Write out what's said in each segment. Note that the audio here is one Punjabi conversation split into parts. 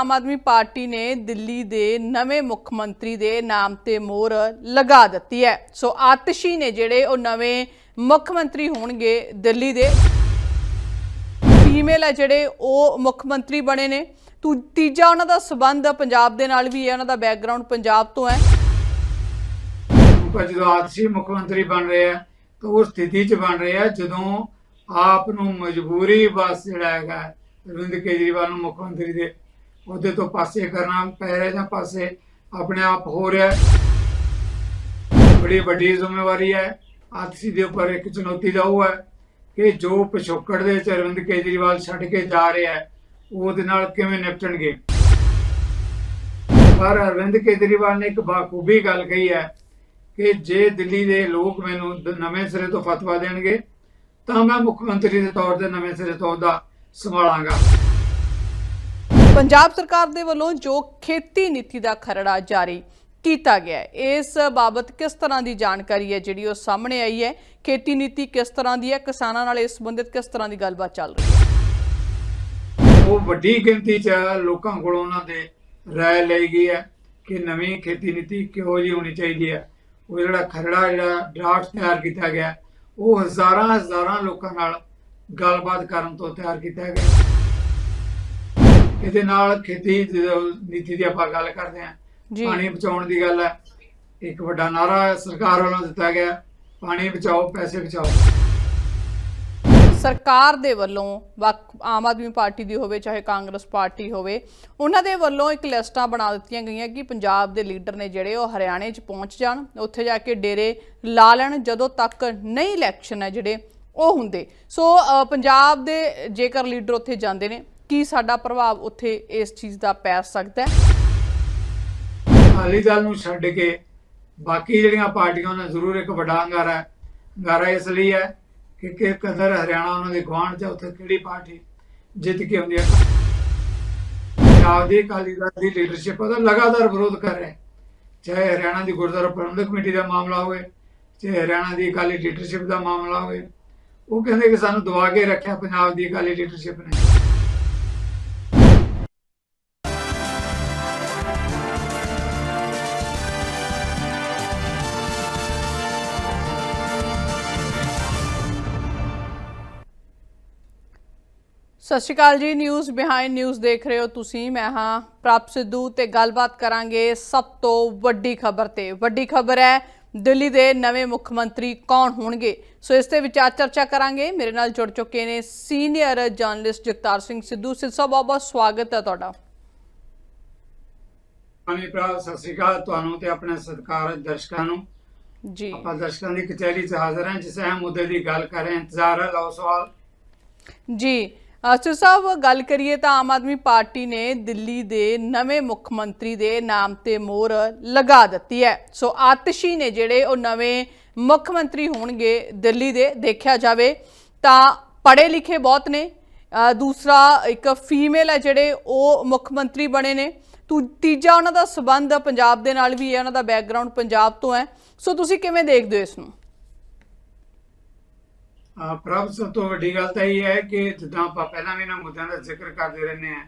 ਆਮ ਆਦਮੀ ਪਾਰਟੀ ਨੇ ਦਿੱਲੀ ਦੇ ਨਵੇਂ ਮੁੱਖ ਮੰਤਰੀ ਦੇ ਨਾਮ ਤੇ ਮੋਹਰ ਲਗਾ ਦਿੱਤੀ ਹੈ। ਸੋ ਆਤਸ਼ੀ ਨੇ ਜਿਹੜੇ ਉਹ ਨਵੇਂ ਮੁੱਖ ਮੰਤਰੀ ਹੋਣਗੇ ਦਿੱਲੀ ਦੇ ਫੀਮੇਲ ਹੈ ਜਿਹੜੇ ਉਹ ਮੁੱਖ ਮੰਤਰੀ ਬਣੇ ਨੇ। ਤੀਜਾ ਉਹਨਾਂ ਦਾ ਸਬੰਧ ਪੰਜਾਬ ਦੇ ਨਾਲ ਵੀ ਹੈ, ਉਹਨਾਂ ਦਾ ਬੈਕਗ੍ਰਾਉਂਡ ਪੰਜਾਬ ਤੋਂ ਹੈ। ਜਦੋਂ ਆਤਸ਼ੀ ਮੁੱਖ ਮੰਤਰੀ ਬਣ ਰਹੇ ਆ ਤਾਂ ਉਹ ਸਥਿਤੀ 'ਚ ਬਣ ਰਹੇ ਆ ਜਦੋਂ ਆਪ ਨੂੰ ਮਜਬੂਰੀ ਬਸ ਜਿਹੜਾ ਹੈਗਾ, ਅਰਵਿੰਦ ਕੇਜਰੀਵਾਲ ਨੂੰ ਮੁੱਖ ਮੰਤਰੀ ਦੇ ਉਹਦੇ ਤੋਂ ਪਾਸੇ ਕਰਨਾ ਪੈ ਰਿਹਾ ਜਾਂ ਪਾਸੇ ਆਪਣੇ ਆਪ ਹੋ ਰਿਹਾ ਬੜੀ ਵੱਡੀ ਜ਼ਿੰਮੇਵਾਰੀ ਹੈ। ਆਦਸ਼ੀ ਦੇ ਉੱਪਰ ਇੱਕ ਚੁਣੌਤੀ ਦਾ ਉਹ ਹੈ ਕਿ ਜੋ ਪਿਛੋਕੜ ਦੇ ਵਿੱਚ ਕੇਜਰੀਵਾਲ ਛੱਡ ਕੇ ਜਾ ਰਿਹਾ ਹੈ ਉਹਦੇ ਨਾਲ ਕਿਵੇਂ ਨਿਪਟਣਗੇ? ਪਰ ਅਰਵਿੰਦ ਕੇਜਰੀਵਾਲ ਨੇ ਇੱਕ ਬਾਖੂਬੀ ਗੱਲ ਕਹੀ ਹੈ ਕਿ ਜੇ ਦਿੱਲੀ ਦੇ ਲੋਕ ਮੈਨੂੰ ਨਵੇਂ ਸਿਰੇ ਤੋਂ ਫਤਵਾ ਦੇਣਗੇ, ਤਾਂ ਮੈਂ ਮੁੱਖ ਮੰਤਰੀ ਦੇ ਤੌਰ ਤੇ ਨਵੇਂ ਸਿਰੇ ਤੋਂ ਉਹਦਾ ਸੰਭਾਲਾਂਗਾ। ਪੰਜਾਬ ਸਰਕਾਰ ਦੇ ਵੱਲੋਂ ਜੋ ਖੇਤੀ ਨੀਤੀ ਦਾ ਖਰੜਾ ਜਾਰੀ ਕੀਤਾ ਗਿਆ ਹੈ, ਇਸ ਬਾਬਤ ਕਿਸ ਤਰ੍ਹਾਂ ਦੀ ਜਾਣਕਾਰੀ ਹੈ ਜਿਹੜੀ ਉਹ ਸਾਹਮਣੇ ਆਈ ਹੈ? ਖੇਤੀ ਨੀਤੀ ਕਿਸ ਤਰ੍ਹਾਂ ਦੀ ਹੈ? ਕਿਸਾਨਾਂ ਨਾਲ ਇਸ ਸੰਬੰਧਿਤ ਕਿਸ ਤਰ੍ਹਾਂ ਦੀ ਗੱਲਬਾਤ ਚੱਲ ਰਹੀ ਹੈ? ਉਹ ਵੱਡੀ ਗਿਣਤੀ 'ਚ ਲੋਕਾਂ ਕੋਲ ਉਹਨਾਂ ਦੇ ਰਾਏ ਲਈ ਗਈ ਹੈ ਕਿ ਨਵੀਂ ਖੇਤੀ ਨੀਤੀ ਕਿਹੋ ਜਿਹੀ ਹੋਣੀ ਚਾਹੀਦੀ ਹੈ। ਉਹ ਜਿਹੜਾ ਖਰੜਾ ਜਿਹੜਾ ਡਰਾਫਟ ਤਿਆਰ ਕੀਤਾ ਗਿਆ, ਉਹ ਹਜ਼ਾਰਾਂ ਹਜ਼ਾਰਾਂ ਲੋਕਾਂ ਨਾਲ ਗੱਲਬਾਤ ਕਰਨ ਤੋਂ ਤਿਆਰ ਕੀਤਾ ਗਿਆ। ਇਹਦੇ ਨਾਲ ਖੇਤੀ ਨੀਤੀ ਦੀ ਆਪਾਂ ਗੱਲ ਕਰਦੇ ਜੀ। ਪਾਣੀ ਬਚਾਉਣ ਦੀ ਗੱਲ ਹੈ। ਇੱਕ ਵੱਡਾ ਨਾਰਾ ਸਰਕਾਰ ਵੱਲੋਂ ਦਿੱਤਾ ਗਿਆ। ਪਾਣੀ ਬਚਾਓ ਪੈਸੇ ਬਚਾਓ। ਸਰਕਾਰ ਦੇ ਵੱਲੋਂ ਆਮ ਆਦਮੀ ਪਾਰਟੀ ਦੀ ਹੋਵੇ ਚਾਹੇ ਕਾਂਗਰਸ ਪਾਰਟੀ ਹੋਵੇ ਉਹਨਾਂ ਦੇ ਵੱਲੋਂ ਇੱਕ ਲਿਸਟਾਂ ਬਣਾ ਦਿੱਤੀਆਂ ਗਈਆਂ ਕਿ ਪੰਜਾਬ ਦੇ ਲੀਡਰ ਨੇ ਜਿਹੜੇ ਉਹ ਹਰਿਆਣੇ 'ਚ ਪਹੁੰਚ ਜਾਣ। ਉੱਥੇ ਜਾ ਕੇ ਡੇਰੇ ਲਾ ਲੈਣ ਜਦੋਂ ਤੱਕ ਨਹੀਂ ਇਲੈਕਸ਼ਨ ਹੈ ਜਿਹੜੇ ਉਹ ਹੁੰਦੇ। ਸੋ ਪੰਜਾਬ ਦੇ ਜੇਕਰ ਲੀਡਰ ਉੱਥੇ ਜਾਂਦੇ ਨੇ ਕੀ ਸਾਡਾ ਪ੍ਰਭਾਵ ਉੱਥੇ ਇਸ ਚੀਜ਼ ਦਾ ਪੈ ਸਕਦਾ ਹੈ? ਅਕਾਲੀ ਦਲ ਨੂੰ ਛੱਡ ਕੇ ਬਾਕੀ ਜਿਹੜੀਆਂ ਪਾਰਟੀਆਂ ਉਹਨਾਂ ਜ਼ਰੂਰ ਇੱਕ ਵੱਡਾ ਹੰਗਾਰਾ ਹੈ। ਹੰਗਾਰਾ ਇਸ ਲਈ ਹੈ ਕਿ ਕਿ ਕਦਰ ਹਰਿਆਣਾ ਉਹਨਾਂ ਦੇ ਗੁਆਂਢ ਚ ਉੱਥੇ ਕਿਹੜੀ ਪਾਰਟੀ ਜਿੱਤ ਕੇ ਆਉਂਦੀ ਹੈ? ਪੰਜਾਬ ਦੀ ਅਕਾਲੀ ਦਲ ਦੀ ਲੀਡਰਸ਼ਿਪ ਉਹਦਾ ਲਗਾਤਾਰ ਵਿਰੋਧ ਕਰ ਰਿਹਾ ਹੈ। ਚਾਹੇ ਹਰਿਆਣਾ ਦੀ ਗੁਰਦੁਆਰਾ ਪ੍ਰਬੰਧਕ ਕਮੇਟੀ ਦਾ ਮਾਮਲਾ ਹੋਵੇ, ਚਾਹੇ ਹਰਿਆਣਾ ਦੀ ਅਕਾਲੀ ਲੀਡਰਸ਼ਿਪ ਦਾ ਮਾਮਲਾ ਹੋਵੇ, ਉਹ ਕਹਿੰਦੇ ਕਿ ਸਾਨੂੰ ਦਬਾ ਕੇ ਰੱਖਿਆ ਪੰਜਾਬ ਦੀ ਅਕਾਲੀ ਲੀਡਰਸ਼ਿਪ ਨੇ। ਸਤਿ ਸ਼੍ਰੀ ਅਕਾਲ ਜੀ ਨਿਊਜ਼ ਬਿਹਾਈਂਡ ਨਿਊਜ਼ ਦੇਖ ਰਹੇ ਹੋ ਤੁਸੀਂ। ਮੈਂ ਹਾਂ ਪ੍ਰਭ ਸਿੱਧੂ ਤੇ ਗੱਲਬਾਤ ਕਰਾਂਗੇ ਸਭ ਤੋਂ ਵੱਡੀ ਖਬਰ ਤੇ। ਵੱਡੀ ਖਬਰ ਹੈ ਦਿੱਲੀ ਦੇ ਨਵੇਂ ਮੁੱਖ ਮੰਤਰੀ ਕੌਣ ਹੋਣਗੇ? ਸੋ ਇਸ ਤੇ ਵਿਚਾਰ ਚਰਚਾ ਕਰਾਂਗੇ। ਮੇਰੇ ਨਾਲ ਜੁੜ ਚੁੱਕੇ ਨੇ ਸੀਨੀਅਰ ਜਰਨਲਿਸਟ ਜਗਤਾਰ ਸਿੰਘ ਸਿੱਧੂ। ਸਿੱਧ ਬਹੁਤ ਸਵਾਗਤ ਹੈ ਤੁਹਾਡਾ। ਭਰਾ ਸਤਿ ਸ਼੍ਰੀ ਅਕਾਲ। ਤੁਹਾਨੂੰ ਤੇ ਆਪਣੇ ਸਤਿਕਾਰਤ ਦਰਸ਼ਕਾਂ ਨੂੰ। ਜੀ। ਆਪਾਂ ਦਰਸ਼ਕਾਂ ਦੀ ਕਚਹਿਰੀ 'ਚ ਹਾਜ਼ਰ ਹਾਂ ਜਿਸ ਅਹਿਮ ਮੁੱਦੇ ਦੀ ਗੱਲ ਕਰ ਰਹੇ ਇੰਤਜ਼ਾਰ ਹੈ ਲਓ ਸਵਾਲ। ਜੀ। ਅਸਰ ਸਾਹਿਬ, ਗੱਲ ਕਰੀਏ ਤਾਂ ਆਮ ਆਦਮੀ ਪਾਰਟੀ ਨੇ ਦਿੱਲੀ ਦੇ ਨਵੇਂ ਮੁੱਖ ਮੰਤਰੀ ਦੇ ਨਾਮ ਤੇ ਮੋਹਰ ਲਗਾ ਦਿੱਤੀ ਹੈ। ਸੋ ਆਤਸ਼ੀ ਨੇ ਜਿਹੜੇ ਉਹ ਨਵੇਂ ਮੁੱਖ ਮੰਤਰੀ ਹੋਣਗੇ ਦਿੱਲੀ ਦੇ, ਦੇਖਿਆ ਜਾਵੇ ਤਾਂ ਪੜ੍ਹੇ ਲਿਖੇ ਬਹੁਤ ਨੇ। ਦੂਸਰਾ ਇੱਕ ਫੀਮੇਲ ਹੈ ਜਿਹੜੇ ਉਹ ਮੁੱਖ ਮੰਤਰੀ ਬਣੇ ਨੇ। ਤੂ, ਤੀਜਾ ਉਹਨਾਂ ਦਾ ਸਬੰਧ ਪੰਜਾਬ ਦੇ ਨਾਲ ਵੀ ਹੈ, ਉਹਨਾਂ ਦਾ ਬੈਕਗ੍ਰਾਉਂਡ ਪੰਜਾਬ ਤੋਂ ਹੈ। ਸੋ ਤੁਸੀਂ ਕਿਵੇਂ ਦੇਖਦੇ ਹੋ ਇਸ ਨੂੰ? ਪ੍ਰਭ, ਸਭ ਤੋਂ ਵੱਡੀ ਗੱਲ ਤਾਂ ਇਹ ਹੈ ਕਿ ਜਿੱਦਾਂ ਆਪਾਂ ਪਹਿਲਾਂ ਵੀ ਇਹਨਾਂ ਮੁੱਦਿਆਂ ਦਾ ਜ਼ਿਕਰ ਕਰਦੇ ਰਹਿੰਦੇ ਹਾਂ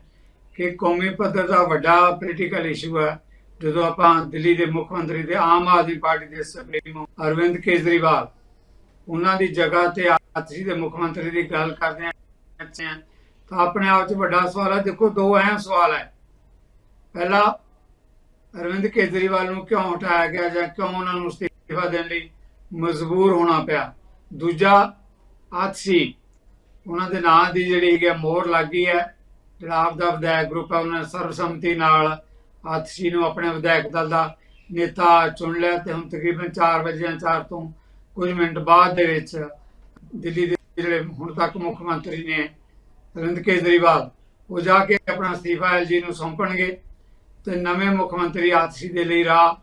ਕਿ ਕੌਮੀ ਪੱਧਰ ਦਾ ਵੱਡਾ ਪੋਲੀਟੀਕਲ ਇਸ਼ੂ ਹੈ। ਜਦੋਂ ਆਪਾਂ ਦਿੱਲੀ ਦੇ ਮੁੱਖ ਮੰਤਰੀ ਤੇ ਆਮ ਆਦਮੀ ਪਾਰਟੀ ਦੇ ਸੁਪਰੀਮੋ ਅਰਵਿੰਦ ਕੇਜਰੀਵਾਲ ਉਹਨਾਂ ਦੀ ਜਗ੍ਹਾ ਤੇ ਆਤਸ਼ੀ ਦੇ ਮੁੱਖ ਮੰਤਰੀ ਦੀ ਗੱਲ ਕਰਦੇ ਹਾਂ, ਤਾਂ ਆਪਣੇ ਆਪ 'ਚ ਵੱਡਾ ਸਵਾਲ ਹੈ। ਦੇਖੋ, ਦੋ ਅਹਿਮ ਸਵਾਲ ਹੈ। ਪਹਿਲਾ, ਅਰਵਿੰਦ ਕੇਜਰੀਵਾਲ ਨੂੰ ਕਿਉਂ ਹਟਾਇਆ ਗਿਆ ਜਾਂ ਕਿਉਂ ਉਹਨਾਂ ਨੂੰ ਅਸਤੀਫਾ ਦੇਣ ਲਈ ਮਜਬੂਰ ਹੋਣਾ ਪਿਆ? ਦੂਜਾ ਆਤਸ਼ੀ ਉਹਨਾਂ ਦੇ ਨਾਂ ਦੀ ਜਿਹੜੀ ਹੈਗੀ ਆ ਮੋਹਰ ਲੱਗ ਗਈ ਹੈ। ਜਿਹੜਾ ਆਪ ਦਾ ਵਿਧਾਇਕ ਗਰੁੱਪ ਹੈ, ਉਹਨਾਂ ਨੇ ਸਰਬਸੰਮਤੀ ਨਾਲ ਆਤਸ਼ੀ ਨੂੰ ਆਪਣੇ ਵਿਧਾਇਕ ਦਲ ਦਾ ਨੇਤਾ ਚੁਣ ਲਿਆ ਤੇ ਹੁਣ ਤਕਰੀਬਨ 4 ਵਜੇ ਜਾਂ 4 ਤੋਂ ਕੁਝ ਮਿੰਟ ਬਾਅਦ ਦੇ ਵਿੱਚ ਦਿੱਲੀ ਦੇ ਜਿਹੜੇ ਹੁਣ ਤੱਕ ਮੁੱਖ ਮੰਤਰੀ ਨੇ ਅਰਵਿੰਦ ਕੇਜਰੀਵਾਲ, ਉਹ ਜਾ ਕੇ ਆਪਣਾ ਅਸਤੀਫਾ ਐਲਜੀ ਨੂੰ ਸੌਂਪਣਗੇ ਤੇ ਨਵੇਂ ਮੁੱਖ ਮੰਤਰੀ ਆਤਸ਼ੀ ਦੇ ਲਈ ਰਾਹ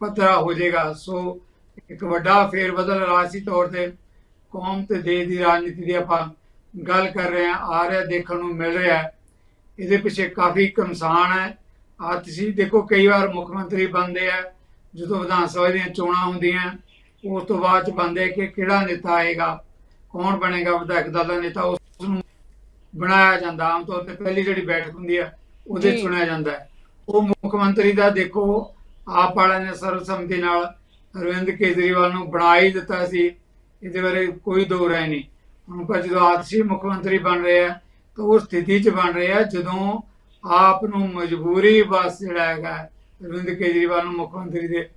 ਪੱਧਰਾ ਹੋ ਜਾਏਗਾ। ਸੋ ਇੱਕ ਵੱਡਾ ਫੇਰ ਬਦਲ ਰਾਜਸੀ ਤੌਰ ਤੇ ਕੌਮ ਤੇ ਦੇਸ਼ ਦੀ ਰਾਜਨੀਤੀ ਦੀ ਆਪਾਂ ਗੱਲ ਕਰ ਰਹੇ ਹਾਂ ਆ ਰਿਹਾ ਦੇਖਣ ਨੂੰ ਮਿਲ ਰਿਹਾ ਇਹਦੇ ਪਿੱਛੇ ਕਾਫੀ ਕਮਸਾਨ ਹੈ। ਆਤਸ਼ੀ ਦੇਖੋ ਕਈ ਵਾਰ ਮੁੱਖ ਮੰਤਰੀ ਬਣਦੇ ਆ ਜਦੋਂ ਵਿਧਾਨ ਸਭਾ ਦੀਆਂ ਚੋਣਾਂ ਹੁੰਦੀਆਂ ਉਸ ਤੋਂ ਬਾਅਦ ਚ ਬਣਦੇ ਕਿ ਕਿਹੜਾ ਨੇਤਾ ਆਏਗਾ ਕੌਣ ਬਣੇਗਾ ਵਿਧਾਇਕ ਦਲ ਦਾ ਨੇਤਾ ਉਸ ਨੂੰ ਬਣਾਇਆ ਜਾਂਦਾ ਆਮ ਤੌਰ ਤੇ ਪਹਿਲੀ ਜਿਹੜੀ ਬੈਠਕ ਹੁੰਦੀ ਹੈ ਉਹਦੇ। ਚੁਣਿਆ ਜਾਂਦਾ ਉਹ ਮੁੱਖ ਮੰਤਰੀ ਦਾ ਦੇਖੋ ਆਪ ਵਾਲਿਆਂ ਨੇ ਸਰਵਸੰਮਤੀ ਨਾਲ ਅਰਵਿੰਦ ਕੇਜਰੀਵਾਲ ਨੂੰ ਬਣਾ ਹੀ ਦਿੱਤਾ ਸੀ। ਇਹਦੇ ਬਾਰੇ ਕੋਈ ਦੋ ਰਾਏ ਨਹੀਂ। ਹੁਣ ਪਰ ਜਦੋਂ ਆਦਰਸ਼ੀ ਮੁੱਖ ਮੰਤਰੀ ਬਣ ਰਿਹਾ ਤਾਂ ਉਹ ਸਥਿਤੀ 'ਚ ਬਣ ਰਿਹਾ ਜਦੋਂ ਆਪ ਨੂੰ ਮਜਬੂਰੀ ਬਸ ਜਿਹੜਾ ਹੈਗਾ ਅਰਵਿੰਦ ਕੇਜਰੀਵਾਲ ਨੂੰ ਮੁੱਖ ਮੰਤਰੀ ਦੇ